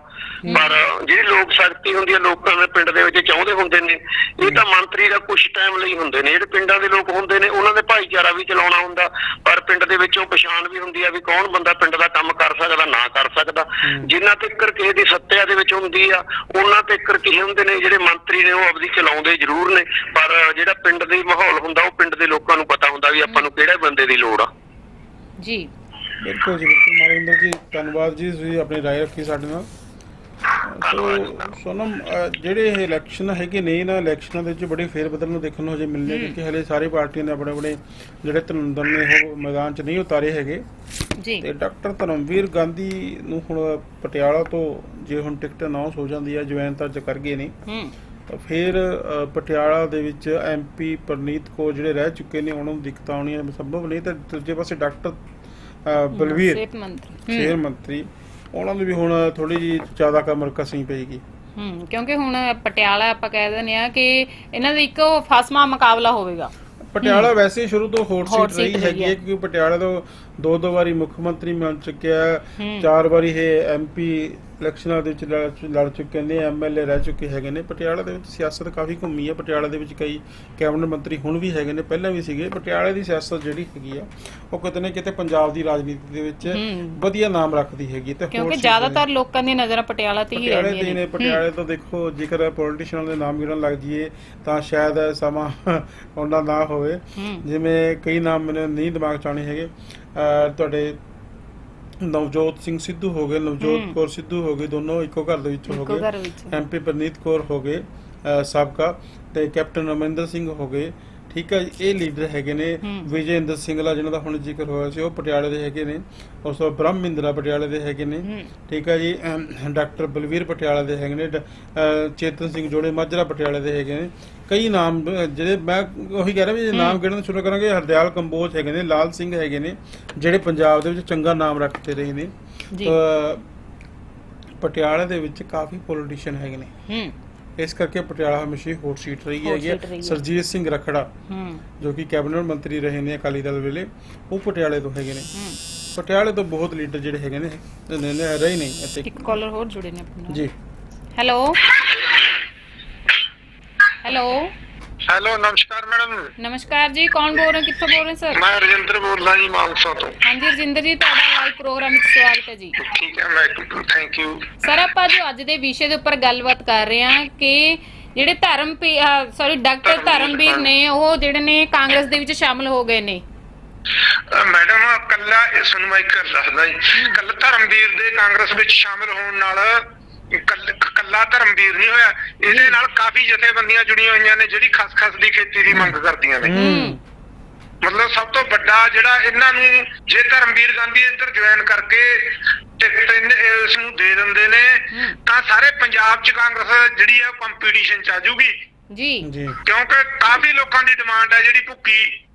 ਪਰ ਜਿਹੜੀ ਲੋਕ ਸ਼ਕਤੀ ਹੁੰਦੀ ਹੈ ਲੋਕਾਂ ਦੇ ਪਿੰਡ ਦੇ ਵਿੱਚ ਚਾਹੁੰਦੇ ਹੁੰਦੇ ਨੇ ਇਹ ਤਾਂ ਮੰਤਰੀ ਦਾ ਕੁਝ ਟਾਈਮ ਲਈ ਹੁੰਦੇ ਨੇ ਜਿਹੜੇ ਪਿੰਡਾਂ ਦੇ ਲੋਕ ਹੁੰਦੇ ਨੇ ਉਹਨਾਂ ਦੇ ਭਾਈਚਾਰਾ ਵੀ ਚਲਾਉਣਾ ਹੁੰਦਾ ਪਰ ਪਿੰਡ ਦੇ ਵਿੱਚੋਂ ਪਛਾਣ ਵੀ ਹੁੰਦੀ ਆ ਵੀ ਕੌਣ ਬੰਦਾ ਪਿੰਡ ਦਾ ਕੰਮ ਕਰ ਸਕਦਾ ਨਾ ਕਰ ਸਕਦਾ। ਜਿੰਨਾ ਤੱਕ ਕਿਸੇ ਦੀ ਸੱਤਿਆ ਦੇ ਵਿੱਚ ਹੁੰਦੀ ਆ ਉਹਨਾਂ ਤੱਕ ਕਿਸੇ ਹੁੰਦੇ ਨੇ ਜਿਹੜੇ ਮੰਤਰੀ ਨੇ ਉਹ ਆਪਦੀ ਚਲਾਉਂਦੇ ਜ਼ਰੂਰ ਨੇ ਪਰ ਜਿਹੜਾ ਪਿੰਡ ਦੇ ਮਾਹੌਲ ਹੁੰਦਾ ਉਹ ਪਿੰਡ ਦੇ ਲੋਕਾਂ ਨੂੰ ਪਤਾ ਹੁੰਦਾ ਵੀ ਆਪਾਂ ਨੂੰ ਕਿਹੜੇ ਬੰਦੇ ਦੀ ਲੋੜ ਆ ਜੀ ਬਿਲਕੁਲ ਜੀ ਬਿਲਕੁਲ ਮਾਰਿੰਦਰ ਜੀ ਧੰਨਵਾਦ ਜੀ ਤੁਸੀਂ ਆਪਣੀ رائے ਰੱਖੀ ਸਾਡੇ ਨਾਲ ਸੋ ਸੋਨਮ ਅਹ, ਜਿਹੜੇ ਇਹ ਇਲੈਕਸ਼ਨ ਹੈਗੇ ਨੇ ਇਹਨਾਂ ਇਲੈਕਸ਼ਨਾਂ ਦੇ ਵਿੱਚ ਬੜੇ ਫੇਰ ਬਦਲ ਨੂੰ ਦੇਖਣ ਨੂੰ ਹਜੇ ਮਿਲਨੇ ਕਿਉਂਕਿ ਹਲੇ ਸਾਰੇ ਪਾਰਟੀਆਂ ਨੇ ਆਪਣੇ ਆਪਣੇ ਜਿਹੜੇ ਧਨੰਦਰ ਨੇ ਉਹ ਮੈਦਾਨ 'ਚ ਨਹੀਂ ਉਤਾਰੇ ਹੈਗੇ ਜੀ ਤੇ ਡਾਕਟਰ ਧਰਮਵੀਰ ਗਾਂਧੀ ਨੂੰ ਹੁਣ ਪਟਿਆਲਾ ਤੋਂ ਜੇ ਹੁਣ ਟਿਕਟ ਅਨਾਉਂਸ ਹੋ ਜਾਂਦੀ ਹੈ ਜਵੈਨ ਤਾਂ ਚ ਕਰ ਗਏ ਨੇ ਹੂੰ ਤਾਂ ਫਿਰ ਪਟਿਆਲਾ ਦੇ ਵਿੱਚ ਐਮਪੀ ਪ੍ਰਨੀਤ ਕੋ ਜਿਹੜੇ ਰਹਿ ਚੁੱਕੇ ਨੇ ਉਹਨਾਂ ਨੂੰ ਦਿੱਕਤਾਂ ਆਉਣੀਆਂ ਸੰਭਵ ਨਹੀਂ ਤੇ ਦੂਜੇ ਪਾਸੇ ਡਾਕਟਰ ਬਲਵੀਰ ਸਿਹਤ ਮੰਤਰੀ। ਸਿਹਤ ਮੰਤਰੀ ਉਹਨਾਂ ਨੂੰ ਵੀ ਹੁਣ ਥੋੜੀ ਜੀ ਜ਼ਿਆਦਾ ਕਮਰ ਕਸਣੀ ਪਏਗੀ। ਹੂੰ ਕਿਉਂਕਿ ਹੁਣ ਪਟਿਆਲਾ ਆਪਾਂ ਕਹਿ ਦਿੰਦੇ ਆ ਕਿ ਇਹਨਾਂ ਦਾ ਇੱਕ ਫਾਸਮਾ ਮੁਕਾਬਲਾ ਹੋਵੇਗਾ। ਪਟਿਆਲਾ ਵੈਸੇ ਹੀ ਸ਼ੁਰੂ ਤੋਂ ਹੌਟ ਸੀਟ ਰਹੀ ਹੈਗੀ ਹੈ। ਕਿਉਂਕਿ ਪਟਿਆਲਾ ਤੋਂ ਦੋ ਦੋ ਵਾਰੀ ਮੁੱਖ ਮੰਤਰੀ ਬਣ ਚੁੱਕਿਆ। ਚਾਰ ਵਾਰੀ ਇਹ ਐਮਪੀ ਇਲੈਕਸ਼ਨਾਂ ਦੇ ਵਿੱਚ ਲੜ- ਚੁੱਕੇ ਨੇ ਐਮਐਲਏ ਰਹਿ ਚੁੱਕੇ ਹੈਗੇ ਨੇ। ਪਟਿਆਲਾ ਦੇ ਵਿੱਚ ਸਿਆਸਤ ਕਾਫੀ ਘੁੰਮੀ ਹੈ। ਪਟਿਆਲਾ ਦੇ ਵਿੱਚ ਕਈ ਕੈਬਨਿਟ ਮੰਤਰੀ ਹੁਣ ਵੀ ਹੈਗੇ ਨੇ ਪਹਿਲਾਂ ਵੀ ਸੀਗੇ। ਪਟਿਆਲੇ ਦੀ ਸਿਆਸਤ ਜਿਹੜੀ ਹੈਗੀ ਆ ਉਹ ਕਿਤੇ ਨਾ ਕਿਤੇ ਪੰਜਾਬ ਦੀ ਰਾਜਨੀਤੀ ਦੇ ਵਿੱਚ। ਵਧੀਆ ਨਾਮ ਰੱਖਦੀ ਹੈਗੀ ਤੇ ਕਿਉਂਕਿ ਜ਼ਿਆਦਾਤਰ ਲੋਕਾਂ ਦੀਆਂ ਨਜ਼ਰਾਂ ਪਟਿਆਲਾ ਤੇ ਹੀ ਪਟਿਆਲੇ ਰਹਿੰਦੀਆਂ ਦੇ ਨੇ। ਪਟਿਆਲੇ ਤੋਂ ਦੇਖੋ ਜੇਕਰ ਪੋਲੀਟੀਸ਼ੀਅਨ ਦੇ ਨਾਮ ਗਿਣਨ ਲੱਗ ਜਾਈਏ ਤਾਂ ਸ਼ਾਇਦ ਸਮਾਂ ਉਹਨਾਂ ਨਾ ਹੋਵੇ। ਜਿਵੇਂ ਕਈ ਨਾਮ ਮੈਨੂੰ ਨਹੀਂ ਦਿਮਾਗ ਚ ਆਉਣੇ ਹੈਗੇ। ਤੁਹਾਡੇ ਨਵਜੋਤ ਸਿੰਘ ਸਿੱਧੂ ਹੋ ਗਏ ਨਵਜੋਤ। ਕੌਰ ਸਿੱਧੂ ਹੋ ਗਏ ਦੋਨੋਂ ਇੱਕੋ ਘਰ ਦੇ ਵਿੱਚੋਂ ਹੋ ਗਏ। ਐਮਪੀ ਪ੍ਰਨੀਤ ਕੌਰ ਹੋ ਗਏ ਸਾਬਕਾ ਤੇ ਕੈਪਟਨ ਅਮਰਿੰਦਰ ਸਿੰਘ ਹੋ ਗਏ। ਠੀਕ ਹੈ ਜੀ, ਇਹ ਲੀਡਰ ਹੈਗੇ ਨੇ। ਵਿਜੇਂਦਰ ਸਿੰਘਲਾ ਜਿਹਨਾਂ ਦਾ ਹੁਣ ਜ਼ਿਕਰ ਹੋਇਆ ਸੀ ਉਹ ਪਟਿਆਲੇ ਦੇ ਹੈਗੇ ਨੇ। ਉਸ ਤੋਂ ਬਾਅਦ ਬ੍ਰਹਮ ਇੰਦਰਾ ਪਟਿਆਲੇ ਦੇ ਹੈਗੇ ਨੇ। ਠੀਕ ਹੈ ਜੀ ਡਾਕਟਰ ਬਲਵੀਰ ਪਟਿਆਲਾ ਦੇ ਹੈਗੇ ਨੇ ਚੇਤਨ ਸਿੰਘ ਜੋੜੇ ਮਾਜਰਾ ਪਟਿਆਲੇ ਦੇ ਹੈਗੇ ਨੇ। ਕਈ ਨਾਮ ਜਿਹੜੇ ਮੈਂ ਉਹੀ ਕਹਿ ਰਿਹਾ ਵੀ ਜੇ ਨਾਮ ਗਿਣਨ ਸ਼ੁਰੂ ਕਰਾਂਗੇ ਹਰਦਿਆਲ ਕੰਬੋਜ ਹੈਗੇ ਨੇ ਲਾਲ ਸਿੰਘ ਹੈਗੇ ਨੇ ਜਿਹੜੇ ਪੰਜਾਬ ਦੇ ਵਿੱਚ ਚੰਗਾ ਨਾਮ ਰੱਖਦੇ ਰਹੇ ਨੇ। ਪਟਿਆਲੇ ਦੇ ਵਿੱਚ ਕਾਫੀ ਪੋਲੀਟੀਸ਼ੀਅਨ ਹੈਗੇ ਨੇ। ਹੂੰ। ਇਸ ਕਰਕੇ ਪਟਿਆਲਾ ਹਮੇਸ਼ਾ ਹੀ ਹੌਟ ਸੀਟ ਰਹੀ ਹੈਗੀ। ਸਰਜੀਤ ਸਿੰਘ ਰਖੜਾ ਜੋ ਕਿ ਕੈਬਨਿਟ ਮੰਤਰੀ ਰਹੇ ਨੇ ਅਕਾਲੀ ਦਲ ਵੇਲੇ ਉਹ ਪਟਿਆਲੇ ਤੋਂ ਹੈਗੇ ਨੇ। ਪਟਿਆਲੇ ਤੋਂ ਬਹੁਤ ਲੀਡਰ ਜਿਹੜੇ ਹੈਗੇ ਨੇ ਨੇ ਨੇ ਰਹੇ ਨਹੀਂ ਇੱਥੇ। ਇੱਕ ਕਾਲਰ ਹੋਰ ਜੁੜੇ ਨੇ ਆਪਣੇ ਜੀ। Hello hello. ਹੈਲੋ ਨਮਸਕਾਰ ਮੈਡਮ ਨਮਸਕਾਰ ਜੀ ਕੌਣ ਬੋਲ ਰਹੇ ਕਿੱਥੋਂ ਬੋਲ ਰਹੇ ਸਰ? ਮੈਂ ਰਜਿੰਦਰ ਬੋਲਦਾ ਜੀ ਮਾਨਸਾ ਤੋਂ। ਹਾਂਜੀ ਰਜਿੰਦਰ ਜੀ ਤੁਹਾਡਾ ਲਾਈਵ ਪ੍ਰੋਗਰਾਮ ਵਿੱਚ ਸਵਾਗਤ ਹੈ ਜੀ। ਠੀਕ ਹੈ ਮੈਂ ਥੈਂਕ ਯੂ ਸਰ ਆਪਾਂ ਜੋ ਅੱਜ ਦੇ ਵਿਸ਼ੇ ਦੇ ਉੱਪਰ ਗੱਲਬਾਤ ਕਰ ਰਹੇ ਹਾਂ ਕਿ ਜਿਹੜੇ ਧਰਮ ਸੌਰੀ ਡਾਕਟਰ ਧਰਮਵੀਰ ਨੇ ਉਹ ਜਿਹੜੇ ਨੇ ਕਾਂਗਰਸ ਦੇ ਵਿੱਚ ਸ਼ਾਮਲ ਹੋ ਗਏ ਨੇ। ਮੈਡਮ ਕੱਲਾ ਸੁਣ ਮੈਂ ਇੱਕ ਗੱਲ ਦੱਸਦਾ ਜੀ। ਕੱਲ ਧਰਮਵੀਰ ਦੇ ਕਾਂਗਰਸ ਵਿੱਚ ਸ਼ਾਮਲ ਹੋਣ ਨਾਲ ਕੱਲ- ਕੱਲਾ ਧਰਮਵੀਰ ਨਹੀਂ ਹੋਇਆ। ਇਹਦੇ ਨਾਲ ਕਾਫੀ ਜਥੇਬੰਦੀਆਂ ਜੁੜੀਆਂ ਹੋਈਆਂ ਨੇ ਜਿਹੜੀ ਖਸਖਸ ਦੀ ਖੇਤੀ ਦੀ ਮੰਗ ਕਰਦੀਆਂ ਨੇ। ਹੂੰ। ਮਤਲਬ ਸਭ ਤੋਂ ਵੱਡਾ ਜਿਹੜਾ ਇਹਨਾਂ ਨੂੰ ਜੇ ਧਰਮਵੀਰ ਗਾਂਧੀ ਇੱਧਰ ਜੁਆਇਨ ਕਰਕੇ ਟਿਕਟ ਇਸ ਨੂੰ ਦੇ ਦਿੰਦੇ ਨੇ। ਤਾਂ ਸਾਰੇ ਪੰਜਾਬ 'ਚ ਕਾਂਗਰਸ ਜਿਹੜੀ ਹੈ ਕੰਪੀਟੀਸ਼ਨ 'ਚ ਆ ਜਾਊਗੀ ਜੀ। ਜੀ। ਕਿਉਂਕਿ ਕਾਫੀ ਲੋਕਾਂ ਦੀ ਡਿਮਾਂਡ ਹੈ ਜਿਹੜੀ ਭੁੱਕੀ।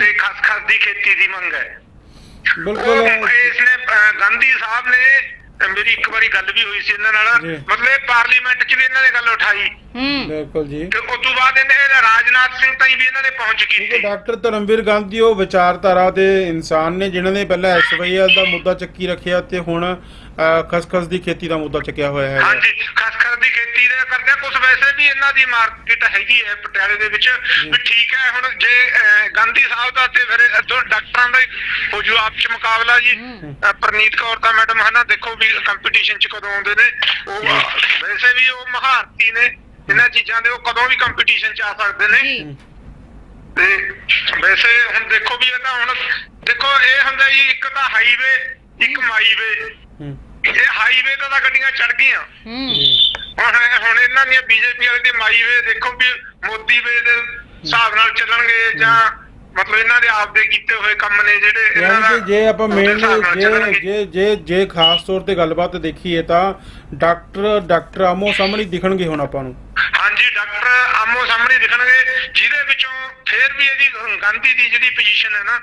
ਤੇ ਖਸਖਸ ਦੀ ਖੇਤੀ ਦੀ ਮੰਗ ਹੈ। ਬਿਲਕੁਲ। ਇਸ ਨੇ ਗਾਂਧੀ ਸਾਹਿਬ ਨੇ ਮੇਰੀ ਇੱਕ ਵਾਰੀ ਗੱਲ ਵੀ ਹੋਈ ਸੀ ਇਹਨਾਂ ਨਾਲ। ਜੀ। ਮਤਲਬ ਇਹ ਪਾਰਲੀਮੈਂਟ 'ਚ ਵੀ ਇਹਨਾਂ ਨੇ ਗੱਲ ਉਠਾਈ। ਹੂੰ। ਬਿਲਕੁਲ ਜੀ। ਤੇ ਉਸ ਤੋਂ ਬਾਅਦ ਇਹਨੇ ਰਾਜਨਾਥ ਸਿੰਘ ਤਾਈਂ ਵੀ ਇਹਨਾਂ ਨੇ ਪਹੁੰਚ ਕੀਤੀ। ਡਾਕਟਰ ਧਰਮਵੀਰ ਗਾਂਧੀ ਉਹ ਵਿਚਾਰਧਾਰਾ ਦੇ ਇਨਸਾਨ ਨੇ ਜਿਨ੍ਹਾਂ ਨੇ ਪਹਿਲਾਂ ਐਸਵਾਈਐਲ ਦਾ ਮੁੱਦਾ ਚੱਕੀ ਰੱਖਿਆ ਤੇ ਹੁਣ ਖਸਖਸ ਦੀ ਖੇਤੀ ਦਾ ਮੁੱਦਾ ਚੱਕਿਆ ਹੋਇਆ ਹੈ ਹਾਂਜੀ ਖਸਖਸ ਦੀ ਖੇਤੀ ਦੇ ਕਰਦੇ ਕੁਝ ਵੈਸੇ ਵੀ ਇਹਨਾਂ ਦੀ ਮਾਰਕੀਟ ਹੈਗੀ ਹੈ ਪਟਿਆਲੇ ਦੇ ਵਿੱਚ। ਵੀ ਠੀਕ ਹੈ ਹੁਣ ਜੇ ਗਾਂਧੀ ਸਾਹਿਬ ਦਾ ਤੇ ਫਿਰ ਇਹ ਦੋ ਡਾਕਟਰਾਂ ਦਾ ਹੀ ਜੂ ਆਪਸ ਮੁਕਾਬਲਾ ਜੀ। ਪ੍ਰਨੀਤ ਕੌਰ ਦਾ ਮੈਡਮ ਹੈ ਨਾ ਦੇਖੋ ਵੀ ਕੰਪੀਟੀਸ਼ਨ ਚ ਕਦੋਂ ਆਉਂਦੇ ਨੇ। ਉਹ ਵੈਸੇ ਵੀ ਉਹ ਮਹਾਰਤੀ ਨੇ ਇਹਨਾਂ ਚੀਜ਼ਾਂ ਦੇ ਉਹ ਕਦੋਂ ਵੀ ਕੰਪੀਟੀਸ਼ਨ ਚ ਆ ਸਕਦੇ ਨੇ। ਤੇ ਵੈਸੇ ਹੁਣ ਦੇਖੋ ਵੀ ਇਹਦਾ ਹੁਣ ਦੇਖੋ ਇਹ ਹੁੰਦਾ ਜੀ ਇੱਕ ਤਾਂ ਹਾਈਵੇ ਇੱਕ ਮਾਈਵੇ ਇਹ ਹਾਈਵੇ ਤੇ ਤਾਂ ਗੱਡੀਆਂ ਚੜ ਗਈਆਂ। ਹੂੰ। ਹੁਣ ਹੁਣ ਇਹਨਾਂ ਦੀਆਂ ਬੀਜੇਪੀ ਵਾਲੇ ਦੇ ਮਾਈਵੇ ਦੇਖੋ ਵੀ ਮੋਦੀ ਵੇ ਦੇ ਹਿਸਾਬ ਨਾਲ ਚੱਲਣਗੇ ਜਾਂ ਮਤਲਬ ਇਹਨਾਂ ਦੇ ਆਪ ਦੇ ਕੀਤੇ ਹੋਏ ਕੰਮ ਨੇ ਜਿਹੜੇ ਇਹਨਾਂ ਦਾ ਜੇ ਆਪਾਂ ਮੇਨ ਜੇ। ਜੇ ਜੇ ਜੇ ਖਾਸ ਤੌਰ ਤੇ ਗੱਲਬਾਤ ਦੇਖੀਏ ਤਾਂ ਡਾਕਟਰ ਡਾਕਟਰ ਆਮੋ ਸਾਹਮਣੇ ਦਿਖਣਗੇ ਹੁਣ ਆਪਾਂ ਨੂੰ। ਹਾਂਜੀ ਡਾਕਟਰ ਆਮੋ ਸਾਹਮਣੇ ਦਿਖਣਗੇ ਜਿਹਦੇ ਵਿੱਚੋਂ ਫੇਰ ਵੀ ਇਹਦੀ ਗਾਂਧੀ ਦੀ ਜਿਹੜੀ ਪੋਜੀਸ਼ਨ ਹੈ ਨਾ।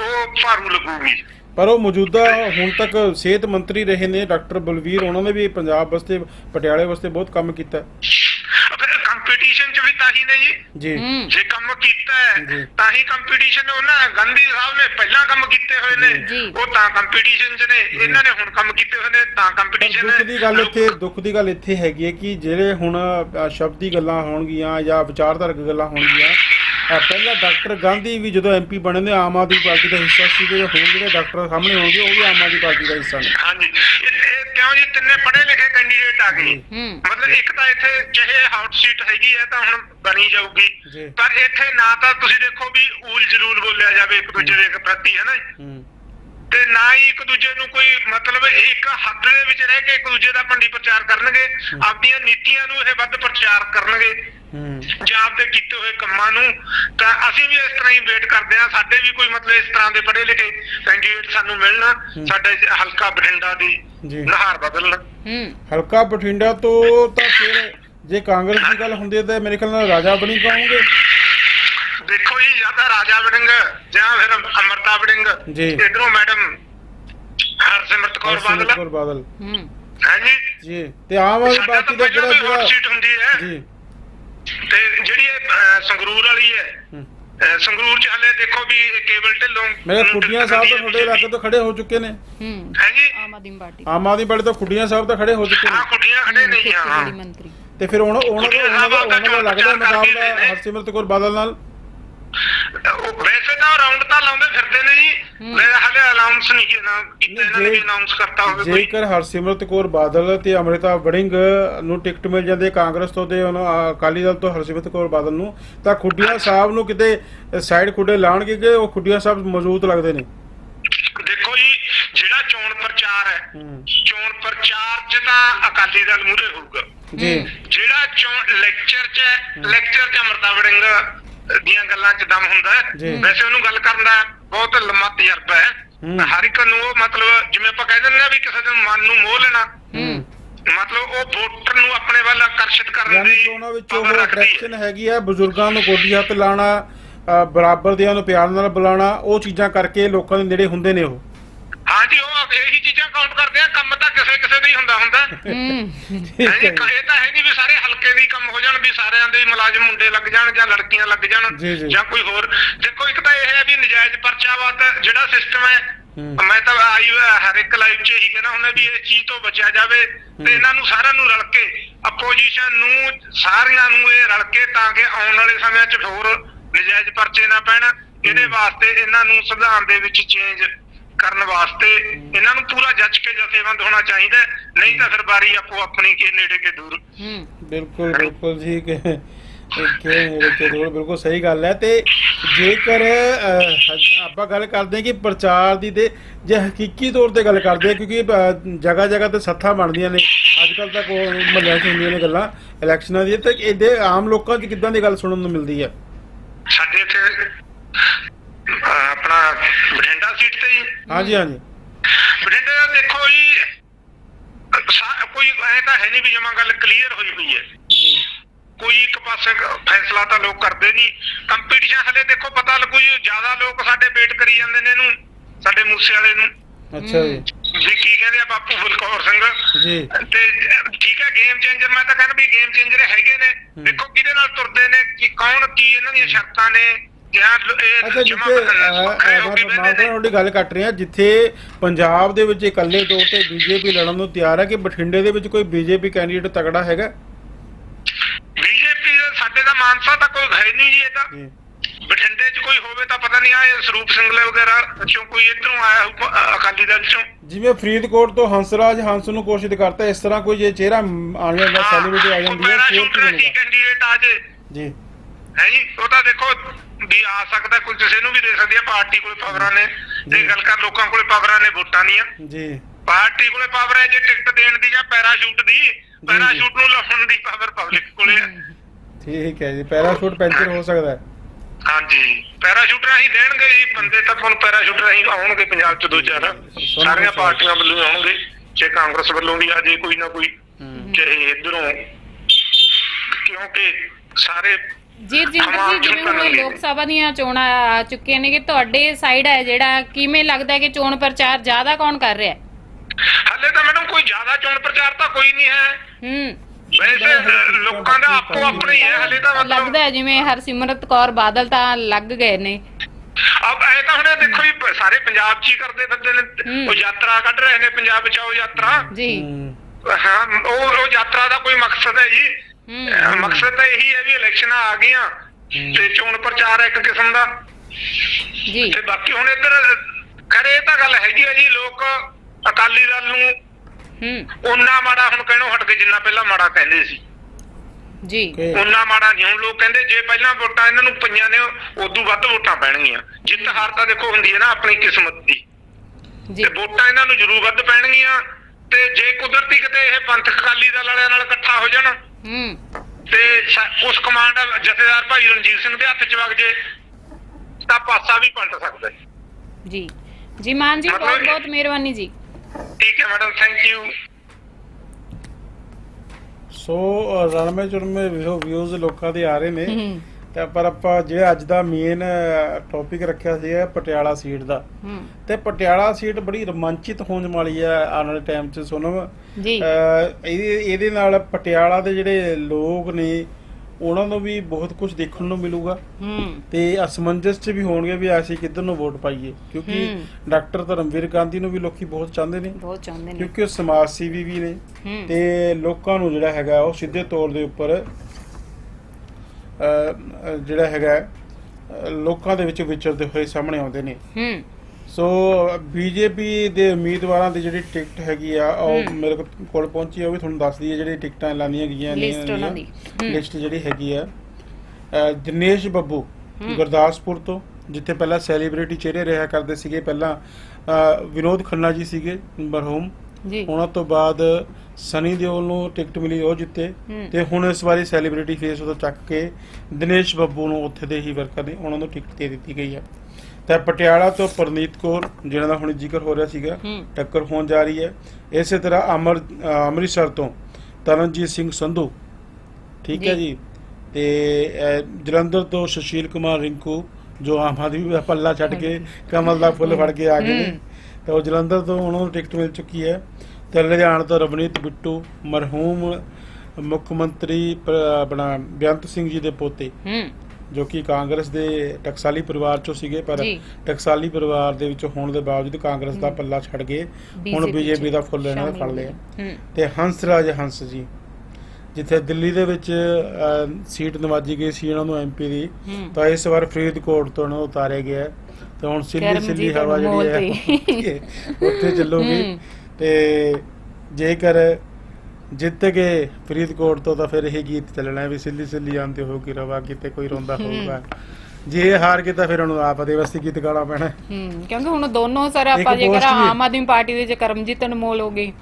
ਉਹ ਭਾਰੂ ਲੱਗੂਗੀ। ਪਰ ਉਹ ਮੌਜੂਦਾ ਹੁਣ ਤੱਕ ਸਿਹਤ ਮੰਤਰੀ ਰਹੇ ਨੇ ਡਾਕਟਰ ਬਲਵੀਰ ਉਹਨਾਂ ਨੇ ਵੀ ਪੰਜਾਬ ਵਾਸਤੇ ਪਟਿਆਲੇ ਵਾਸਤੇ ਬਹੁਤ ਕੰਮ ਕੀਤਾ। ਫਿਰ ਕੰਪੀਟੀਸ਼ਨ ਚ ਵੀ ਤਾਂ ਹੀ ਨੇ ਜੀ। ਜੀ। ਕੰਮ ਕੀਤਾ। ਹੈ ਤਾਂ ਹੀ ਕੰਪੀਟੀਸ਼ਨ ਉਹਨਾਂ ਗਾਂਧੀ ਸਾਹਿਬ ਨੇ ਪਹਿਲਾਂ ਕੰਮ ਕੀਤੇ ਹੋਏ ਨੇ। ਉਹ ਤਾਂ ਕੰਪੀਟੀਸ਼ਨ 'ਚ ਨੇ ਇਹਨਾਂ ਨੇ ਹੁਣ ਕੰਮ ਕੀਤੇ ਹੋਏ ਨੇ ਤਾਂ ਕੰਪੀਟੀਸ਼ਨ ਦੁੱਖ ਦੀ ਗੱਲ ਇੱਥੇ ਦੁੱਖ ਦੀ ਗੱਲ ਇੱਥੇ ਹੈਗੀ ਹੈ ਕਿ ਜਿਹੜੇ ਹੁਣ ਸ਼ਬਦੀ ਗੱਲਾਂ ਹੋਣਗੀਆਂ ਜਾਂ ਵਿਚਾਰਧਾਰਕ ਗੱਲਾਂ ਹੋਣਗੀਆਂ ਪਹਿਲਾਂ ਡਾਕਟਰ ਗਾਂਧੀ ਵੀ ਜਦੋਂ ਐਮਪੀ ਬਣੇ ਨੇ ਆਮ ਆਦਮੀ ਪਾਰਟੀ ਦਾ ਹਿੱਸਾ ਸੀ ਤੇ ਹੁਣ ਜਿਹੜੇ ਡਾਕਟਰ ਸਾਹਮਣੇ ਹੋਣਗੇ ਉਹ ਵੀ ਆਮ ਆਦਮੀ ਪਾਰਟੀ ਦਾ ਹਿੱਸਾ ਨੇ। ਹਾਂਜੀ। ਇਹ ਕਿਉਂ ਜੀ? ਤਿੰਨੇ ਪੜ੍ਹੇ ਲਿਖੇ ਕੈਂਡੀਡੇਟ ਆ ਗਏ। ਮਤਲਬ ਇੱਕ ਤਾਂ ਇੱਥੇ ਚਾਹੇ ਹਾਊਟ ਸੀਟ ਹੈਗੀ ਹੈ ਤਾਂ ਹੁਣ ਬਣੀ। ਜਾਊਗੀ। ਪਰ ਇੱਥੇ ਨਾ ਤਾਂ ਤੁਸੀਂ ਦੇਖੋ ਵੀ ਊਲ ਜਲੂਲ ਬੋਲਿਆ ਜਾਵੇ ਇੱਕ ਦੂਜੇ ਦੇ ਪ੍ਰਤੀ ਹੈ ਨਾ ਤੇ ਨਾ ਹੀ ਇੱਕ ਦੂਜੇ ਨੂੰ ਕੋਈ ਮਤਲਬ ਇੱਕ ਹੱਦ ਦੇ ਵਿੱਚ ਰਹਿ ਕੇ ਇੱਕ ਦੂਜੇ ਦਾ ਭੰਡੀ ਪ੍ਰਚਾਰ ਕਰਨਗੇ ਆਪਣੀਆਂ ਨੀਤੀਆਂ ਨੂੰ ਇਹ ਵੱਧ ਪ੍ਰਚਾਰ ਕਰਨਗੇ। ਜਾਂ ਆਪਦੇ ਕੀਤੇ ਹੋਏ ਕੰਮਾਂ ਨੂੰ ਤਾਂ ਅਸੀਂ ਵੀ ਇਸ ਤਰ੍ਹਾਂ ਹੀ ਵੇਟ ਕਰਦੇ ਹਾਂ। ਸਾਡੇ ਵੀ ਕੋਈ ਮਤਲਬ ਇਸ ਤਰ੍ਹਾਂ ਦੇ ਪੜ੍ਹੇ ਲਿਖੇ ਕੈਂਡੀਡੇਟ ਸਾਨੂੰ ਮਿਲਣ ਸਾਡੇ ਹਲਕਾ ਬਠਿੰਡਾ ਦੀ। ਨਹਾਰ ਬਦਲਣ। ਹੂੰ। ਹਲਕਾ ਬਠਿੰਡਾ ਤੋਂ ਤਾਂ ਫਿਰ ਜੇ ਕਾਂਗਰਸ ਦੀ ਗੱਲ ਹੁੰਦੀ ਤਾਂ ਮੇਰੇ ਖਿਆਲ ਨਾਲ ਰਾਜਾ ਬਣੀ ਕਹਾਂਗੇ ਦੇਖੋ ਜੀ ਜਾਂ ਤਾਂ ਰਾਜਾ ਵੜਿੰਗ ਜਾਂ ਫਿਰ ਅਮਰਤਾ ਵੜਿੰਗ ਜੀ। ਇਧਰੋਂ ਮੈਡਮ ਹਰਸਿਮਰਤ ਕੌਰ ਹਰਸਿਮਰਤ ਬਾਦਲ ਕੌਰ ਬਾਦਲ। ਹੂੰ। ਹਾਂਜੀ ਜੀ? ਤੇ ਆਮ ਆਦਮੀ ਪਾਰਟੀ ਦਾ ਜਿਹੜਾ ਸੀਟ ਹੁੰਦੀ ਹੈ। ਜੀ। ਤੇ ਜਿਹੜੀ ਇਹ ਸੰਗਰੂਰ ਵਾਲੀ ਹੈ ਹੂੰ। ਸੰਗਰੂਰ ਚ ਹਲੇ ਦੇਖੋ ਵੀ ਇਹ ਕੇਬਲ ਢਿੱਲੋਂ ਮੇਰੇ ਖੁੱਡੀਆਂ ਸਾਹਿਬ ਤਾਂ ਤੁਹਾਡੇ ਇਲਾਕੇ ਤੋਂ ਖੜੇ ਹੋ ਚੁੱਕੇ ਨੇ। ਹੂੰ। ਹੈ ਜੀ? ਆਮ ਆਦਮੀ ਪਾਰਟੀ। ਆਮ ਆਦਮੀ ਪਾਰਟੀ ਤੋਂ ਖੁੱਡੀਆਂ ਸਾਹਿਬ ਤਾਂ ਖੜੇ ਹੋ ਚੁੱਕੇ ਹਾਂ ਨੇ ਖੁੱਡੀਆਂ ਖੜੇ ਨੇ ਜੀ, ਹਾਂ। ਮੰਤਰੀ। ਤੇ ਫਿਰ ਹੁਣ ਉਹਨਾਂ ਦਾ ਉਹਨਾਂ ਦਾ ਲੱਗਦਾ ਮੁਕਾਬਲਾ। ਹਰਸਿਮਰਤ ਕੌਰ ਬਾਦਲ ਨਾਲ। ਉਹ ਵੈਸੇ ਤਾਂ ਰਾਉਂਡ ਤਾਂ ਲਾਉਂਦੇ ਅਨਾਉਂਸ ਨਹੀਂ ਕੀਤਾ ਕੀਤਾ ਇਹਨਾਂ ਨੇ ਵੀ ਅਨਾਉਂਸ ਕਰਤਾ ਹੋਵੇ ਕੋਈ। ਜੇਕਰ ਹਰਸਿਮਰਤ ਕੌਰ ਬਾਦਲ ਤੇ ਅਮ੍ਰਿਤਾ ਵੜਿੰਗ ਨੂੰ ਟਿਕਟ ਮਿਲ ਜਾਂਦੀ ਕਾਂਗਰਸ ਤੋਂ ਤੇ ਅਕਾਲੀ ਦਲ ਤੋਂ ਹਰਸਿਮਰਤ ਕੌਰ ਬਾਦਲ ਨੂੰ ਤਾਂ ਖੁੱਡੀਆਂ ਸਾਹਿਬ ਨੂੰ ਕਿਤੇ ਸਾਈਡ ਖੁੱਡੇ ਲਾਣਗੇ ਕਿ ਉਹ ਖੁੱਡੀਆਂ ਸਾਹਿਬ ਮੌਜੂਦ ਲੱਗਦੇ ਨੇ? ਦੇਖੋ ਜੀ ਜਿਹੜਾ ਚੋਣ ਪ੍ਰਚਾਰ ਹੈ ਚੋਣ ਪ੍ਰਚਾਰ 'ਚ ਤਾਂ ਅਕਾਲੀ ਦਲ ਮੂਹਰੇ ਹੋਊਗਾ। ਜੀ। ਜਿਹੜਾ ਚੋਣ ਲੈਕਚਰ 'ਚ ਲੈਕਚਰ 'ਚ ਅਮਰਤਾ ਵੜਿੰਗ ਦੀਆਂ ਗੱਲਾਂ 'ਚ ਦਮ ਹੁੰਦਾ ਵੈਸੇ ਉਹਨੂੰ ਗੱਲ ਕਰਨ ਦਾ ਬਹੁਤ ਲੰਮਾ ਤਜਰਬਾ ਹੂੰ। ਹੈ। ਹਰ ਇੱਕ ਨੂੰ ਉਹ ਮਤਲਬ ਜਿਵੇਂ ਆਪਾਂ ਕਹਿ ਦਿੰਦੇ ਆ ਵੀ ਕਿਸੇ ਦੇ ਮਨ ਨੂੰ ਮੋਹ ਲੈਣਾ। ਹੂੰ। ਮਤਲਬ ਉਹ ਵੋਟਰ ਨੂੰ ਆਪਣੇ ਵੱਲ ਆਕਰਸ਼ਿਤ ਕਰਨ ਯਾਨੀ ਦੀ ਉਹਨਾਂ ਵਿੱਚ ਉਹ power ਰੱਖਦੀ ਹੈ। ਅਟਰੈਕਸ਼ਨ ਹੈਗੀ ਆ ਬਜ਼ੁਰਗਾਂ ਨੂੰ ਗੋਡੀ ਹੱਥ ਲਾਣਾ ਅ, ਬਰਾਬਰ ਦਿਆਂ ਨੂੰ ਪਿਆਰ ਨਾਲ ਬੁਲਾਉਣਾ ਉਹ ਚੀਜ਼ਾਂ ਕਰਕੇ ਲੋਕਾਂ ਦੇ ਨੇੜੇ ਹੁੰਦੇ ਨੇ ਉਹ। ਹਾਂਜੀ ਉਹ ਇਹੀ ਚੀਜ਼ਾਂ ਕਾਊਂਟ ਕਰਦੇ ਆ ਕੰਮ ਤਾਂ ਕਿਸੇ ਕਿਸੇ ਦਾ ਹੀ ਹੁੰਦਾ ਹੁੰਦਾ। ਹਾਂਜੀ ਇਹ ਤਾਂ ਹੈ ਨਹੀਂ ਵੀ ਸਾਰੇ ਹਲਕੇ ਦੇ ਹੀ ਕੰਮ ਹੋ ਜਾਣ ਵੀ ਸਾਰਿਆਂ ਦੇ ਹੀ ਮੁਲਾਜ਼ਮ ਮੁੰਡੇ ਲੱਗ ਜਾਣ ਜਾਂ ਲੜਕੀਆਂ ਲੱਗ ਜਾਣ ਜੀ। ਕੋਈ ਹੋਰ। ਦੇਖੋ ਇੱਕ ਤਾਂ ਇਹ ਹੈ ਵੀ ਨਜਾਇਜ਼ ਪਰਚਾਵਾਤ ਜਿਹੜਾ ਸਿਸਟਮ ਹੈ ਹੂੰ। ਮੈਂ ਤਾਂ ਆਈ ਹਰ ਇੱਕ ਲਾਈਵ 'ਚ ਇਹੀ ਕਹਿਣਾ ਹੁੰਦਾ ਵੀ ਇਸ ਚੀਜ਼ ਤੋਂ ਬਚਿਆ ਜਾਵੇ ਤੇ ਇਹਨਾਂ ਨੂੰ ਸਾਰਿਆਂ ਨੂੰ ਰਲ ਕੇ ਅਪੋਜੀਸ਼ਨ ਨੂੰ ਸਾਰਿਆਂ ਨੂੰ ਇਹ ਰਲ ਕੇ ਤਾਂ ਕਿ ਆਉਣ ਵਾਲੇ ਸਮਿਆਂ 'ਚ ਹੋਰ ਨਜਾਇਜ਼ ਪਰਚੇ ਨਾ ਪੈਣ। ਇਹਦੇ ਵਾਸਤੇ ਇਹਨਾਂ ਨੂੰ ਸੰਵਿਧਾਨ ਦੇ ਵਿੱਚ ਚੇਂਜ ਕਰਨ ਵਾਸਤੇ ਇਹਨਾਂ ਨੂੰ ਪੂਰਾ ਜੱਜ ਕੇ ਜਥੇਬੰਦ ਹੋਣਾ ਚਾਹੀਦਾ। ਨਹੀਂ ਤਾਂ ਫਿਰ ਬਾਰੀ ਆਪੋ ਆਪਣੀ ਕੇ ਨੇੜੇ ਕੇ ਦੂਰ। ਹੂੰ। ਬਿਲਕੁਲ ਬਿਲਕੁਲ ਜੀ ਕਿ ਬਿਲਕੁਲ ਸਹੀ ਗੱਲ ਹੈ। ਤੇ ਜੇਕਰ ਆਪਾਂ ਗੱਲ ਕਰਦੇ ਹਾਂ ਕਿ ਪ੍ਰਚਾਰ ਦੀ ਤੇ ਜੇ ਹਕੀਕੀ ਤੌਰ ਤੇ ਗੱਲ ਕਰਦੇ ਹਾਂ ਕਿਉਂਕਿ ਜਗ੍ਹਾ ਜਗ੍ਹਾ ਤੇ ਸੱਥਾਂ ਬਣਦੀਆਂ ਨੇ। ਅੱਜ ਕੱਲ ਤਾਂ ਕੋ ਮਹੱਲਿਆਂ 'ਚ ਹੁੰਦੀਆਂ ਨੇ ਗੱਲਾਂ ਇਲੈਕਸ਼ਨਾਂ ਦੀ ਤੇ ਇਹਦੇ ਆਮ ਲੋਕਾਂ 'ਚ ਕਿੱਦਾਂ ਦੀ ਗੱਲ ਸੁਣਨ ਨੂੰ ਮਿਲਦੀ ਹੈ? ਸਾਡੇ ਇੱਥੇ ਬਠਿੰਡਾ ਸੀਟ ਤੇ ਹੀ ਹਾਂਜੀ ਹਾਂਜੀ। ਬਠਿੰਡੇ ਦਾ ਦੇਖੋ ਜੀ ਸਾ- ਕੋਈ ਐ ਤਾਂ ਹੈ ਨਹੀਂ ਵੀ ਜਮਾ ਗੱਲ ਕਲੀਅਰ ਹੋਈ ਪਈ ਹੈ। ਕੋਈ ਇੱਕ ਪਾਸੇ ਫੈਸਲਾ ਤਾਂ ਲੋਕ ਕਰਦੇ ਨਹੀਂ ਕੰਪੀਟੀਸ਼ਨ ਹਲੇ ਦੇਖੋ ਪਤਾ ਲੱਗੂ ਜੀ ਜ਼ਿਆਦਾ ਲੋਕ ਸਾਡੇ ਵੇਟ ਕਰੀ ਜਾਂਦੇ ਨੇ ਇਹਨੂੰ ਸਾਡੇ ਮੂਸੇ ਵਾਲੇ ਨੂੰ। ਅੱਛਾ ਜੀ। ਵੀ ਕੀ ਕਹਿੰਦੇ ਆ ਬਾਪੂ ਬਲਕੌਰ ਸਿੰਘ? ਜੀ। ਤੇ ਠੀਕ ਹੈ ਗੇਮ ਚੇਂਜਰ ਮੈਂ ਤਾਂ ਕਹਿੰਦਾ ਵੀ ਗੇਮ ਚੇਂਜਰ ਹੈਗੇ ਨੇ। ਦੇਖੋ ਕਿਹਦੇ ਨਾਲ ਤੁਰਦੇ ਨੇ ਕਿ ਕੌਣ ਕੀ ਇਹਨਾਂ ਦੀਆਂ ਸ਼ਰਤਾਂ ਨੇ? ਜਾਂ ਅੱਛਾ ਜਿੱਥੇ ਮੈਂ ਤੁਹਾਡੀ ਗੱਲ ਕੱਟ ਰਿਹਾ ਜਿੱਥੇ ਪੰਜਾਬ ਦੇ ਵਿੱਚ ਇਕੱਲੇ ਤੌਰ ਤੇ ਬੀਜੇਪੀ ਲੜਨ ਨੂੰ ਤਿਆਰ ਹੈ ਕਿ ਬਠਿੰਡੇ ਦੇ ਵਿੱਚ ਕੋਈ ਬੀਜੇਪੀ ਕੈਂਡੀਡੇਟ ਤਕੜਾ ਹੈਗਾ? ਬੀਜੇਪੀ ਸਾਡੇ ਦਾ ਮਾਨਸਾ ਤਾਂ ਕੋਈ ਹੈ ਨਹੀਂ ਜੀ ਇਹ ਤਾਂ। ਜੀ ਬਠਿੰਡੇ 'ਚ ਕੋਈ ਹੋਵੇ ਤਾਂ ਪਤਾ ਨਹੀਂ ਆ ਸਰੂਪ ਸਿੰਘਲੇ ਵਗੈਰਾ ਚੋਂ ਕੋਈ ਇਧਰੋਂ ਆਇਆ ਹੋਊ ਅ- ਅਕਾਲੀ ਦਲ ਚੋਂ। ਜਿਵੇਂ ਫਰੀਦਕੋਟ ਤੋਂ ਹੰਸਰਾਜ ਹੰਸ ਨੂੰ ਘੋਸ਼ਿਤ ਕਰਤਾ ਇਸ ਤਰ੍ਹਾਂ ਕੋਈ ਜੇ ਚਿਹਰਾ ਆਣ ਜਾਂਦਾ ਸੈਲੀਬ੍ਰਿਟੀ ਆ ਜਾਂਦੀ ਹੈ ਫਿਰ ਕੀ ਬਣੇਗਾ ਕੈਂਡੀਡੇਟ ਆ ਜੇ। ਜੀ। ਹੈ ਜੀ ਉਹ ਤਾਂ ਦੇਖੋ ਵੀ ਆ ਸਕਦਾ ਕੋਈ ਕਿਸੇ ਨੂੰ ਵੀ ਦੇ ਸਕਦੀ ਹੈ। ਪਾਰਟੀ ਕੋਲ ਪਾਵਰਾਂ ਨੇ ਤੇ ਗੱਲ ਕਰ ਲੋਕਾਂ ਕੋਲ ਪਾਵਰਾਂ ਨੇ ਵੋਟਾਂ ਦੀਆਂ। ਜੀ। ਪਾਰਟੀ ਕੋਲੇ ਪਾਵਰ ਹੈ ਜੇ ਟਿਕਟ ਦੇਣ ਦੀ ਜਾਂ ਪੈਰਾਸ਼ੂਟ ਦੀ ਪੈਰਾਸ਼ੂਟ ਨੂੰ ਲਾਉਣ ਦੀ ਪਾਵਰ ਪਬਲਿਕ ਕੋਲੇ ਹੈ। ਠੀਕ ਹੈ ਜੀ ਪੈਰਾਸ਼ੂਟ ਪੈਂਚਰ ਹੋ ਸਕਦਾ ਹੈ। ਹਾਂਜੀ। ਪੈਰਾਸ਼ੂਟ ਰਾਹੀਂ ਦੇਣਗੇ ਜੀ ਬੰਦੇ ਤਾਂ ਤੁਹਾਨੂੰ ਪੈਰਾਸ਼ੂਟ ਰਾਹੀਂ ਆਉਣਗੇ ਪੰਜਾਬ ਚ ਦੋ ਚਾਰ। ਸਾਰੀਆਂ ਪਾਰਟੀਆਂ ਵੱਲੋਂ ਆਉਣਗੇ ਚਾਹੇ ਕਾਂਗਰਸ ਵੱਲੋਂ ਵੀ ਆ ਜੇ ਕੋਈ ਨਾ ਕੋਈ ਚਾਹੇ ਇਧਰੋਂ। ਕਿਉਂਕਿ ਸਾਰੇ ਜੀ ਜਿੰਦਰ ਜੀ ਜਿਵੇਂ ਹੁਣ ਲੋਕ ਸਭਾ ਦੀਆਂ ਚੋਣਾਂ ਆ ਚੁੱਕੀਆਂ ਨੇ ਕਿ ਤੁਹਾਡੇ ਸਾਈਡ ਹੈ ਜਿਹੜਾ ਕਿਵੇਂ ਲੱਗਦਾ ਹੈ ਕਿ ਚੋਣ ਪ੍ਰਚਾਰ ਜ਼ਿਆਦਾ ਕੌਣ ਕਰ ਰਿਹਾ ਹੈ? ਹਾਲੇ ਤਾਂ ਮੈਡਮ ਕੋਈ ਜ਼ਿਆਦਾ ਚੋਣ ਪ੍ਰਚਾਰ ਤਾਂ ਕੋਈ ਨਹੀਂ ਹੈ। ਹੂੰ। ਵੈਸੇ ਲੋਕਾਂ ਦਾ ਆਪੋ ਆਪਣਾ ਹੀ ਹੈ ਹਾਲੇ ਤਾਂ ਮਤਲਬ ਲੱਗਦਾ ਹੈ ਜਿਵੇਂ ਹਰਸਿਮਰਤ ਕੌਰ ਬਾਦਲ ਤਾਂ ਲੱਗ ਗਏ ਨੇ। ਅਬ ਐ ਤਾਂ ਹੁਣ ਦੇਖੋ ਜੀ ਸਾਰੇ ਪੰਜਾਬ 'ਚ ਹੀ ਕਰਦੇ ਫਿਰਦੇ ਨੇ। ਉਹ ਯਾਤਰਾ ਕੱਢ ਰਹੇ ਨੇ ਪੰਜਾਬ 'ਚ ਉਹ ਯਾਤਰਾ। ਜੀ। ਹਾਂ ਉਹ ਉਹ ਯਾਤਰਾ ਦਾ ਕੋਈ ਮਕਸਦ ਹੈ ਜੀ। ਅਹ ਮਕਸਦ ਤਾਂ ਇਹੀ ਹੈ ਵੀ ਇਲੈਕਸ਼ਨਾਂ ਆ ਗਈਆਂ ਤੇ ਚੋਣ ਪ੍ਰਚਾਰ ਹੈ ਇੱਕ ਕਿਸਮ ਦਾ। ਜੀ। ਤੇ ਬਾਕੀ ਹੁਣ ਇੱਧਰ ਖਰੇ ਇਹ ਤਾਂ ਗੱਲ ਹੈਗੀ ਹੈ ਜੀ ਲੋਕ ਅਕਾਲੀ ਦਲ ਨੂੰ ਹੂੰ। ਉਹਨਾਂ ਮਾੜਾ ਹੁਣ ਕਹਿਣੋਂ ਹਟ ਕੇ ਜਿੰਨਾ ਪਹਿਲਾਂ ਮਾੜਾ ਕਹਿੰਦੇ ਸੀ। ਜੀ। ਉਹਨਾਂ ਮਾੜਾ ਨਹੀਂ ਹੁਣ ਲੋਕ ਕਹਿੰਦੇ ਜੇ ਪਹਿਲਾਂ ਵੋਟਾਂ ਇਹਨਾਂ ਨੂੰ ਪਈਆਂ ਨੇ ਉਦੋਂ ਵੱਧ ਵੋਟਾਂ ਪੈਣਗੀਆਂ। ਜਿੱਤ ਹਾਰ ਤਾਂ ਦੇਖੋ ਹੁੰਦੀ ਹੈ ਨਾ ਆਪਣੀ ਕਿਸਮਤ ਦੀ। ਜੀ। ਤੇ ਵੋਟਾਂ ਇਹਨਾਂ ਨੂੰ ਜ਼ਰੂਰ ਵੱਧ ਪੈਣਗੀਆਂ ਤੇ ਜੇ ਕੁਦਰਤੀ ਕਿਤੇ ਇਹ ਪੰਥਕ ਅਕਾਲੀ ਦਲ ਵਾਲਿਆਂ ਨਾਲ ਇਕੱਠਾ ਹੋ ਜਾਣ ਹੂੰ। ਤੇ ਸ਼ਾ- ਉਸ ਕਮਾਂਡ ਜਥੇਦਾਰ ਭਾਈ ਰਣਜੀਤ ਸਿੰਘ ਦੇ ਹੱਥ 'ਚ ਵਗ ਜੇ ਤਾਂ ਪਾਸਾ ਵੀ ਪਲਟ ਸਕਦਾ ਹੈ। ਜੀ। ਜੀ ਮਾਨ ਜੀ ਬਹੁਤ ਬਹੁਤ ਮਿਹਰਬਾਨੀ ਜੀ। ਠੀਕ ਹੈ madam thank you so uh, ਰਲਵੇਂ ਚੁਲਵੇਂ ਵਿਊਜ਼ ਲੋਕਾਂ ਦੇ ਆ ਰਹੇ ਨੇ। ਹੂੰ। ਤਾਂ ਪਰ ਆਪਾਂ ਜਿਹੜਾ ਅੱਜ ਦਾ ਮੇਨ ਟੌਪਿਕ ਰੱਖਿਆ ਸੀ ਪਟਿਆਲਾ ਸੀਟ ਦਾ। ਤੇ ਪਟਿਆਲਾ ਸੀਟ ਬੜੀ ਰੋਮਾਂਚਿਤ ਹੋਣ ਵਾਲੀ ਹੈ ਆਉਣ ਵਾਲੇ ਟਾਈਮ 'ਚ ਸੋਨਮ। ਜੀ। ਇਹਦੇ ਇਹਦੇ ਨਾਲ ਪਟਿਆਲਾ ਦੇ ਜਿਹੜੇ ਲੋਕ ਨੇ ਉਹਨਾਂ ਨੂੰ ਵੀ ਬਹੁਤ ਕੁਝ ਦੇਖਣ ਨੂੰ ਮਿਲੂਗਾ। ਤੇ ਅਸਮੰਜਸ 'ਚ ਵੀ ਹੋਣਗੇ ਵੀ ਅਸੀਂ ਕਿੱਧਰ ਨੂੰ ਵੋਟ ਪਾਈਏ। ਕਿਉਂਕਿ। ਡਾਕਟਰ ਧਰਮਵੀਰ ਗਾਂਧੀ ਨੂੰ ਵੀ ਲੋਕੀ ਬਹੁਤ ਚਾਹੁੰਦੇ ਨੇ। ਬਹੁਤ ਚਾਹੁੰਦੇ ਨੇ। ਕਿਉਂਕਿ ਉਹ ਸਮਾਜ ਸੇਵੀ ਵੀ ਨੇ। ਤੇ ਲੋਕਾਂ ਨੂੰ ਜਿਹੜਾ ਹੈਗਾ ਉਹ ਸਿੱਧੇ ਤੌਰ ਦੇ ਉੱਪਰ ਜਿਹੜਾ ਹੈਗਾ ਲੋਕਾਂ ਦੇ ਵਿੱਚ ਵਿਚਰਦੇ ਹੋਏ ਸਾਹਮਣੇ ਆਉਂਦੇ ਨੇ ਹੂੰ ਸੋ ਬੀਜੇਪੀ ਦੇ ਉਮੀਦਵਾਰਾਂ ਦੀ ਜਿਹੜੀ ਟਿਕਟ ਹੈਗੀ ਆ ਉਹ। ਮੇਰੇ ਕੋਲ- ਪਹੁੰਚੀ ਆ ਉਹ ਵੀ ਤੁਹਾਨੂੰ ਦੱਸ ਦਈਏ ਜਿਹੜੀ ਟਿਕਟਾਂ ਐਲਾਨੀਆਂ ਗਈਆਂ ਨੇ List ਉਹਨਾਂ ਦੀ। ਹਮ। ਲਿਸਟ ਜਿਹੜੀ ਹੈਗੀ ਆ ਦਿਨੇਸ਼ ਬੱਬੂ। ਗੁਰਦਾਸਪੁਰ ਤੋਂ ਜਿੱਥੇ ਪਹਿਲਾਂ ਸੈਲੀਬ੍ਰਿਟੀ ਚਿਹਰੇ ਰਿਹਾ ਕਰਦੇ ਸੀਗੇ ਪਹਿਲਾਂ ਵਿਨੋਦ ਖੰਨਾ ਜੀ ਸੀਗੇ ਮਰਹੂਮ ਜੀ ਉਹਨਾਂ ਤੋਂ ਬਾਅਦ ਸਨੀ ਦਿਓਲ ਨੂੰ ਟਿਕਟ ਮਿਲੀ ਉਹ ਜਿੱਤੇ। ਤੇ ਹੁਣ ਇਸ ਵਾਰੀ ਸੈਲੀਬ੍ਰਿਟੀ ਫੇਸ ਤੋਂ ਚੱਕ ਕੇ ਦਿਨੇਸ਼ ਬੱਬੂ ਨੂੰ ਉੱਥੇ ਦੇ ਹੀ ਵਰਕਰ ਨੇ ਉਹਨਾਂ ਨੂੰ ਟਿਕਟ ਦੇ ਦਿੱਤੀ ਗਈ ਹੈ ਤੇ ਪਟਿਆਲਾ ਤੋਂ ਪ੍ਰਨੀਤ ਕੌਰ ਜਿਹਨਾਂ ਦਾ ਹੁਣ ਜ਼ਿਕਰ ਹੋ ਰਿਹਾ ਸੀਗਾ। ਟੱਕਰ ਹੋਣ ਜਾ ਰਹੀ ਹੈ ਇਸੇ ਤਰ੍ਹਾਂ ਅਮਰ ਅੰਮ੍ਰਿਤਸਰ ਤੋਂ ਤਰਨਜੀਤ ਸਿੰਘ ਸੰਧੂ ਠੀਕ ਹੈ ਜੀ। ਤੇ ਜਲੰਧਰ ਤੋਂ ਸੁਸ਼ੀਲ ਕੁਮਾਰ ਰਿੰਕੂ ਜੋ ਆਮ ਆਦਮੀ ਦਾ ਪੱਲਾ ਛੱਡ ਕੇ ਕਮਲ ਦਾ ਫੁੱਲ ਫੜ ਕੇ ਆ ਗਏ ਨੇ। ਤੇ ਉਹ ਜਲੰਧਰ ਤੋਂ ਉਹਨਾਂ ਨੂੰ ਟਿਕਟ ਮਿਲ ਚੁੱਕੀ ਹੈ ਤੇ ਲੁਧਿਆਣਾ ਤੋਂ ਰਵਨੀਤ ਬਿੱਟੂ ਮਰਹੂਮ ਮੁੱਖ ਮੰਤਰੀ ਆਪਣਾ ਬੇਅੰਤ ਸਿੰਘ ਜੀ ਦੇ ਪੋਤੇ ਹੂੰ। ਜੋ ਕਿ ਕਾਂਗਰਸ ਦੇ ਟਕਸਾਲੀ ਪਰਿਵਾਰ ਚੋਂ ਸੀਗੇ ਪਰ। ਟਕਸਾਲੀ ਪਰਿਵਾਰ ਦੇ ਵਿੱਚ ਹੋਣ ਦੇ ਬਾਵਜੂਦ ਕਾਂਗਰਸ ਦਾ ਪੱਲਾ ਛੱਡ ਕੇ ਹੁਣ ਬੀਜੇਪੀ ਦਾ ਫੁੱਲ ਇਹਨਾਂ ਨੇ ਫੜ ਲਿਆ। ਤੇ ਹੰਸਰਾਜ ਹੰਸ ਜੀ ਜਿੱਥੇ ਦਿੱਲੀ ਦੇ ਵਿੱਚ ਸੀਟ ਨਵਾਜੀ ਗਈ ਸੀ ਇਹਨਾਂ ਨੂੰ ਐਮਪੀ ਦੀ ਤਾਂ ਇਸ ਵਾਰ ਫਰੀਦਕੋਟ ਤੋਂ ਇਹਨਾਂ ਨੂੰ ਉਤਾਰਿਆ ਗਿਆ ਹੈ। ਤੇ ਹੁਣ ਸਿੱਲੀ ਸਿੱਲੀ ਹਵਾ ਜਿਹੜੀ ਹੈ ਉੱਥੇ ਚੱਲੂਗੀ। ਤੇ ਜੇਕਰ ਜਿੱਤ ਗਏ ਫਰੀਦਕੋਟ ਤੋਂ ਤਾਂ ਫਿਰ ਇਹ ਗੀਤ ਚੱਲਣਾ ਵੀ ਸਿੱਲੀ ਸਿੱਲੀ ਆਂਦੇ ਹੋ ਕਿ ਰਵਾ ਕਿਤੇ ਕੋਈ ਰੋਂਦਾ ਹੋਊਗਾ। ਜੇ ਹਾਰ ਕੇ ਤਾਂ ਫਿਰ ਉਹਨੂੰ ਆਪ ਦੇ ਵਸਤੀ ਗੀਤ ਗਾਣਾ ਪੈਣਾ। ਹੈ। ਕਿਉਂਕਿ ਹੁਣ ਦੋਨੋਂ ਸਰ ਆਪਾਂ ਜੇਕਰ ਆਮ ਆਦਮੀ ਪਾਰਟੀ ਦੇ ਚ ਕਰਮਜੀਤ ਅਨਮੋਲ ਹੋ ਗਏ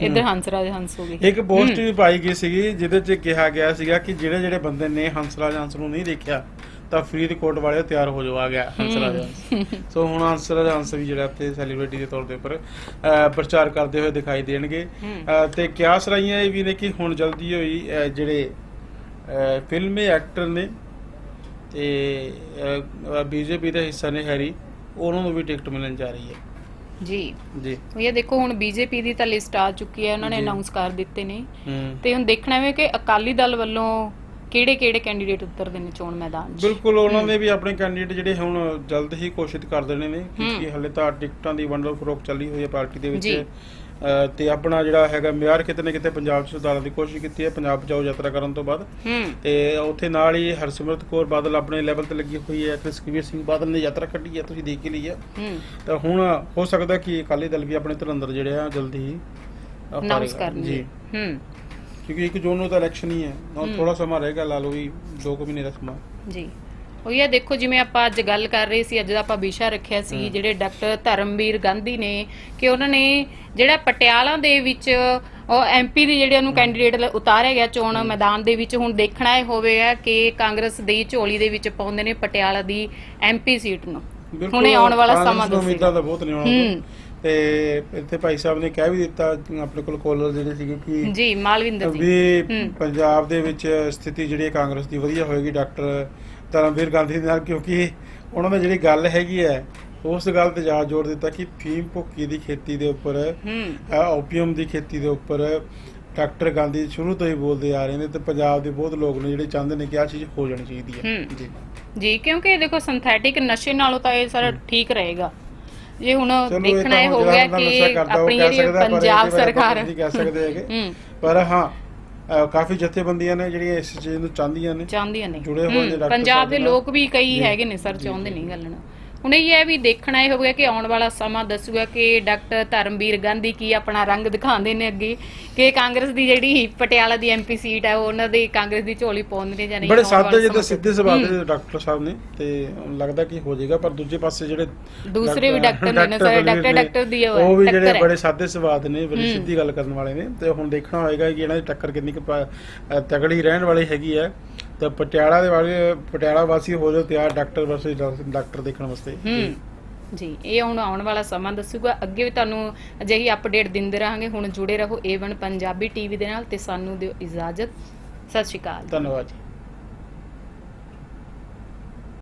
ਇੱਧਰ ਹੰਸਰਾਜ ਹੰਸ ਹੋ ਗਏ। ਇੱਕ ਪੋਸਟ ਵੀ ਪਾਈ ਗਈ ਸੀਗੀ ਜਿਹਦੇ 'ਚ ਕਿਹਾ ਗਿਆ ਸੀਗਾ ਕਿ ਜਿਹੜੇ ਜਿਹੜੇ ਬੰਦੇ ਨੇ ਹੰਸਰਾਜ ਹੰਸ ਨੂੰ ਨਹੀਂ ਦੇਖਿਆ ਤਾਂ ਫਰੀਦਕੋਟ ਵਾਲੇ ਤਿਆਰ ਹੋ ਜਾਓ ਆ ਗਿਆ ਹੰਸਰਾਜ ਹੰਸ ਸੋ ਹੁਣ ਹੰਸਰਾਜ ਹੰਸ ਵੀ ਜਿਹੜਾ ਇੱਥੇ ਸੈਲੀਬ੍ਰਿਟੀ ਦੇ ਤੌਰ ਦੇ ਉੱਪਰ ਪ੍ਰਚਾਰ ਕਰਦੇ ਹੋਏ ਦਿਖਾਈ ਦੇਣਗੇ। ਤੇ ਕਿਆਸ ਰਾਈਆਂ ਇਹ ਵੀ ਨੇ ਕਿ ਹੁਣ ਜਲਦੀ ਹੋਈ ਜਿਹੜੇ ਫਿਲਮੀ ਐਕਟਰ ਨੇ ਤੇ ਬੀਜੇਪੀ ਦਾ ਹਿੱਸਾ ਨੇ ਹੈਰੀ ਉਹਨਾਂ ਨੂੰ ਵੀ ਟਿਕਟ ਮਿਲਣ ਜਾ ਰਹੀ ਹੈ। ਜੀ। ਜੀ। ਇਹ ਦੇਖੋ ਹੁਣ ਬੀਜੇਪੀ ਦੀ ਤਾਂ ਲਿਸਟ ਆ ਚੁੱਕੀ ਹੈ ਉਹਨਾਂ ਨੇ। ਅਨਾਉਂਸ ਕਰ ਦਿੱਤੇ ਨੇ। ਤੇ ਹੁਣ ਦੇਖਣਾ ਹੈ ਕਿ ਅਕਾਲੀ ਦਲ ਵੱਲੋਂ ਕਿਹੜੇ ਕਿਹੜੇ ਕੈਂਡੀਡੇਟ ਉਤਰਦੇ ਨੇ ਚੋਣ ਮੈਦਾਨ 'ਚ? ਬਿਲਕੁਲ ਉਹਨਾਂ ਨੇ ਵੀ ਆਪਣੇ ਕੈਂਡੀਡੇਟ ਜਿਹੜੇ ਹੁਣ ਜਲਦ ਹੀ ਘੋਸ਼ਿਤ ਕਰ ਦੇਣੇ ਨੇ ਕਿਉਂਕਿ ਹਲੇ ਤਾਂ ਟਿਕਟਾਂ ਦੀ ਵੰਡਲ ਫਰੋਖ ਚੱਲੀ ਹੋਈ ਹੈ ਪਾਰਟੀ ਦੇ ਵਿੱਚ। ਤੇ ਆਪਣਾ ਜਿਹੜਾ ਹੈਗਾ ਮਿਆਰ ਕਿਤੇ ਨਾ ਕਿਤੇ ਪੰਜਾਬ 'ਚ ਸੁਧਾਰਨ ਦੀ ਕੋਸ਼ਿਸ਼ ਕੀਤੀ ਹੈ ਪੰਜਾਬ ਬਚਾਓ ਯਾਤਰਾ ਕਰਨ ਤੋਂ ਬਾਅਦ। ਤੇ ਉੱਥੇ ਨਾਲ ਹੀ ਹਰਸਿਮਰਤ ਕੌਰ ਬਾਦਲ ਆਪਣੇ ਲੈਵਲ ਤੇ ਲੱਗੀ ਹੋਈ ਹੈ ਤੇ ਸੁਖਬੀਰ ਸਿੰਘ ਬਾਦਲ ਨੇ ਯਾਤਰਾ ਕੱਢੀ ਹੈ ਤੁਸੀਂ ਦੇਖ ਹੀ ਲਈ ਹੈ। ਤਾਂ ਹੁਣ ਹੋ ਸਕਦਾ ਕਿ ਅਕਾਲੀ ਦਲ ਵੀ ਆਪਣੇ ਧੁਰੰਦਰ ਜਿਹੜੇ ਆ ਜਲਦੀ ਹੀ ਅਨਾਉਂਸ। ਕਰਨਗੇ। ਜੀ। ਹੂੰ। ਕਿਉਂਕਿ ਇੱਕ ਜੂਨ ਨੂੰ ਤਾਂ ਇਲੈਕਸ਼ਨ ਹੀ ਹੈ ਹੁਣ ਥੋੜਾ ਸਮਾਂ ਰਹੇਗਾ ਲਾ ਲਓ ਵੀ 2 ਕੁ ਮਹੀਨੇ ਦਾ ਸਮਾਂ ਜੀ ਉਹ ਇਹ ਦੇਖੋ ਜਿਵੇਂ ਆਪਾਂ ਅੱਜ ਗੱਲ ਕਰ ਰਹੇ ਸੀ ਅੱਜ ਦਾ ਆਪਾਂ ਵਿਸ਼ਾ ਰੱਖਿਆ ਸੀ ਜਿਹੜੇ ਡਾਕਟਰ ਧਰਮਵੀਰ ਗਾਂਧੀ ਨੇ ਕਿ ਉਹਨਾਂ ਨੇ ਜਿਹੜਾ ਪਟਿਆਲਾ ਦੇ ਵਿੱਚ ਉਹ ਐਮਪੀ ਦੀ ਜਿਹੜੇ ਉਹਨੂੰ ਕੈਂਡੀਡੇਟ ਉਤਾਰਿਆ ਗਿਆ ਚੋਣ ਮੈਦਾਨ ਦੇ ਵਿੱਚ ਹੁਣ ਦੇਖਣਾ ਇਹ ਹੋਵੇਗਾ ਕਿ ਕਾਂਗਰਸ ਦੀ ਝੋਲੀ ਦੇ ਵਿੱਚ ਪਾਉਂਦੇ ਨੇ ਪਟਿਆਲਾ ਦੀ ਐਮਪੀ ਸੀਟ ਨੂੰ ਹੁਣੇ ਆਉਣ ਵਾਲਾ ਸਮਾਂ ਉਮੀਦਾਂ ਦੱਸੇਗਾ ਤਾਂ ਬਹੁਤ ਨੇ ਹੂੰ। ਆਉਣਾ ਤੇ ਇੱਥੇ ਭਾਈ ਸਾਹਿਬ ਨੇ ਕਹਿ ਵੀ ਦਿੱਤਾ ਆਪਣੇ ਕੋਲ ਕਾਲਰ ਜਿਹੜੇ ਸੀਗੇ ਕਿ ਜੀ ਮਾਲਵਿੰਦਰ ਜੀ। ਵੀ। ਪੰਜਾਬ ਦੇ ਵਿੱਚ ਸਥਿਤੀ ਜਿਹੜੀ ਕਾਂਗਰਸ ਦੀ ਵਧੀਆ ਹੋਏਗੀ ਡਾਕਟਰ ਧਰਮਵੀਰ ਗਾਂਧੀ ਦੇ ਨਾਲ ਕਿਉਂਕਿ ਉਹਨਾਂ ਨੇ ਜਿਹੜੀ ਗੱਲ ਹੈਗੀ ਹੈ ਉਸ ਗੱਲ ਤੇ ਜ਼ਿਆਦਾ ਜ਼ੋਰ ਦਿੱਤਾ ਕਿ ਫੀਮ ਭੁੱਕੀ ਦੀ ਖੇਤੀ ਦੇ ਉੱਪਰ ਓਪੀਅਮ ਦੀ ਖੇਤੀ ਦੇ ਉੱਪਰ ਡਾਕਟਰ ਗਾਂਧੀ ਸ਼ੁਰੂ ਤੋਂ ਹੀ ਬੋਲਦੇ ਆ ਰਹੇ ਨੇ ਤੇ ਪੰਜਾਬ ਦੇ ਬਹੁਤ ਲੋਕ ਨੇ ਜਿਹੜੇ ਚਾਹੁੰਦੇ ਨੇ ਕਿ ਆਹ ਚੀਜ਼ ਹੋ ਜਾਣੀ ਚਾਹੀਦੀ ਹੈ। ਜੀ। ਜੀ ਕਿਉਂਕਿ ਦੇਖੋ ਸਿੰਥੈਟਿਕ ਨਸ਼ੇ ਨਾਲੋਂ ਤਾਂ ਇਹ ਸਾਰਾ ਠੀਕ ਰਹੇਗਾ। ਜੇ ਹੁਣ ਇਹ ਦੇਖਣਾ ਇਹ ਹੋ ਗਿਆ ਕਿ ਆਪਣੀ ਜਿਹੜੀ ਪੰਜਾਬ ਸਰਕਾਰ ਨਹੀਂ ਕਹਿ ਸਕਦੇ ਹੈਗੇ ਪਰ ਹਾਂ ਕਾਫੀ ਜਥੇਬੰਦੀਆਂ ਨੇ ਜਿਹੜੀਆਂ ਇਸ ਚੀਜ਼ ਨੂੰ ਚਾਹੁੰਦੀਆਂ ਨੇ ਚਾਹੁੰਦੀਆਂ ਨੇ ਜੁੜੇ ਹੋਏ ਹੂੰ, ਨੇ ਡਾਕਟਰ ਪੰਜਾਬ ਦੇ ਨਾਲ। ਲੋਕ ਵੀ ਕਈ। ਹੈਗੇ ਨੇ ਸਰ ਚਾਹੁੰਦੇ। ਨਹੀਂ ਗੱਲ ਨੂੰ ਹੁਣ ਇਹ ਹੈ ਵੀ ਦੇਖਣਾ ਇਹ ਹੋਵੇਗਾ ਕਿ ਆਉਣ ਵਾਲਾ ਸਮਾਂ ਦੱਸੂਗਾ ਕਿ ਡਾਕਟਰ ਧਰਮਵੀਰ ਗਾਂਧੀ ਕੀ ਆਪਣਾ ਰੰਗ ਦਿਖਾਉਂਦੇ ਨੇ ਅੱਗੇ ਕਿ ਕਾਂਗਰਸ ਦੀ ਜਿਹੜੀ ਪਟਿਆਲਾ ਦੀ ਐਮਪੀ ਸੀਟ ਹੈ ਉਹ ਉਹਨਾਂ ਦੀ ਕਾਂਗਰਸ ਦੀ ਝੋਲੀ ਪਾਉਂਦੇ ਨੇ ਜਾਂ ਨਹੀਂ ਬੜੇ ਸਾਦੇ ਜਿਹੇ ਸਿੱਧੇ ਸੁਭਾਅ ਦੇ ਡਾਕਟਰ ਸਾਹਿਬ ਨੇ ਤੇ ਲੱਗਦਾ ਕਿ ਹੋ ਜਾਏਗਾ ਪਰ ਦੂਜੇ ਪਾਸੇ ਜਿਹੜੇ ਦੂਸਰੇ ਵੀ ਡਾਕਟਰ ਨੇ ਨਾ, ਸਾਰੇ ਡਾਕਟਰ- ਡਾਕਟਰ ਦੀ ਉਹ ਵੀ ਜਿਹੜੇ। ਬੜੇ ਸਾਦੇ ਸੁਭਾਅ ਦੇ ਨੇ ਬੜੀ ਸਿੱਧੀ ਗੱਲ ਕਰਨ ਵਾਲੇ ਨੇ ਤੇ ਹੁਣ ਦੇਖਣਾ ਹੋਏਗਾ ਕਿ ਇਹਨਾਂ ਦੀ ਟੱਕਰ ਕਿੰਨੀ ਕੁ ਤਗੜੀ ਰਹਿਣ ਵਾਲੀ ਹੈਗੀ ਹੈ। ਤੇ ਪਟਿਆਲਾ ਦੇ ਵਾਲੇ ਪਟਿਆਲਾ ਵਾਸੀ ਹੋ ਜਾਓ ਤਿਆਰ ਡਾਕਟਰ ਵਰਸਸ ਡਾਕਟਰ ਦੇਖਣ ਵਾਸਤੇ। ਹੂੰ ਜੀ। ਇਹ ਹੁਣ ਆਉਣ ਵਾਲਾ ਸਮਾਂ ਦੱਸੂਗਾ। ਅੱਗੇ ਵੀ ਤੁਹਾਨੂੰ ਅਜਿਹੀ ਅਪਡੇਟ ਦਿੰਦੇ ਰਹਾਂਗੇ। ਹੁਣ ਜੁੜੇ ਰਹੋ A1 ਪੰਜਾਬੀ ਟੀਵੀ ਦੇ ਨਾਲ ਤੇ ਸਾਨੂੰ ਦਿਓ ਇਜਾਜ਼ਤ। ਸਤਿ ਸ਼੍ਰੀ ਅਕਾਲ। ਧੰਨਵਾਦ ਜੀ।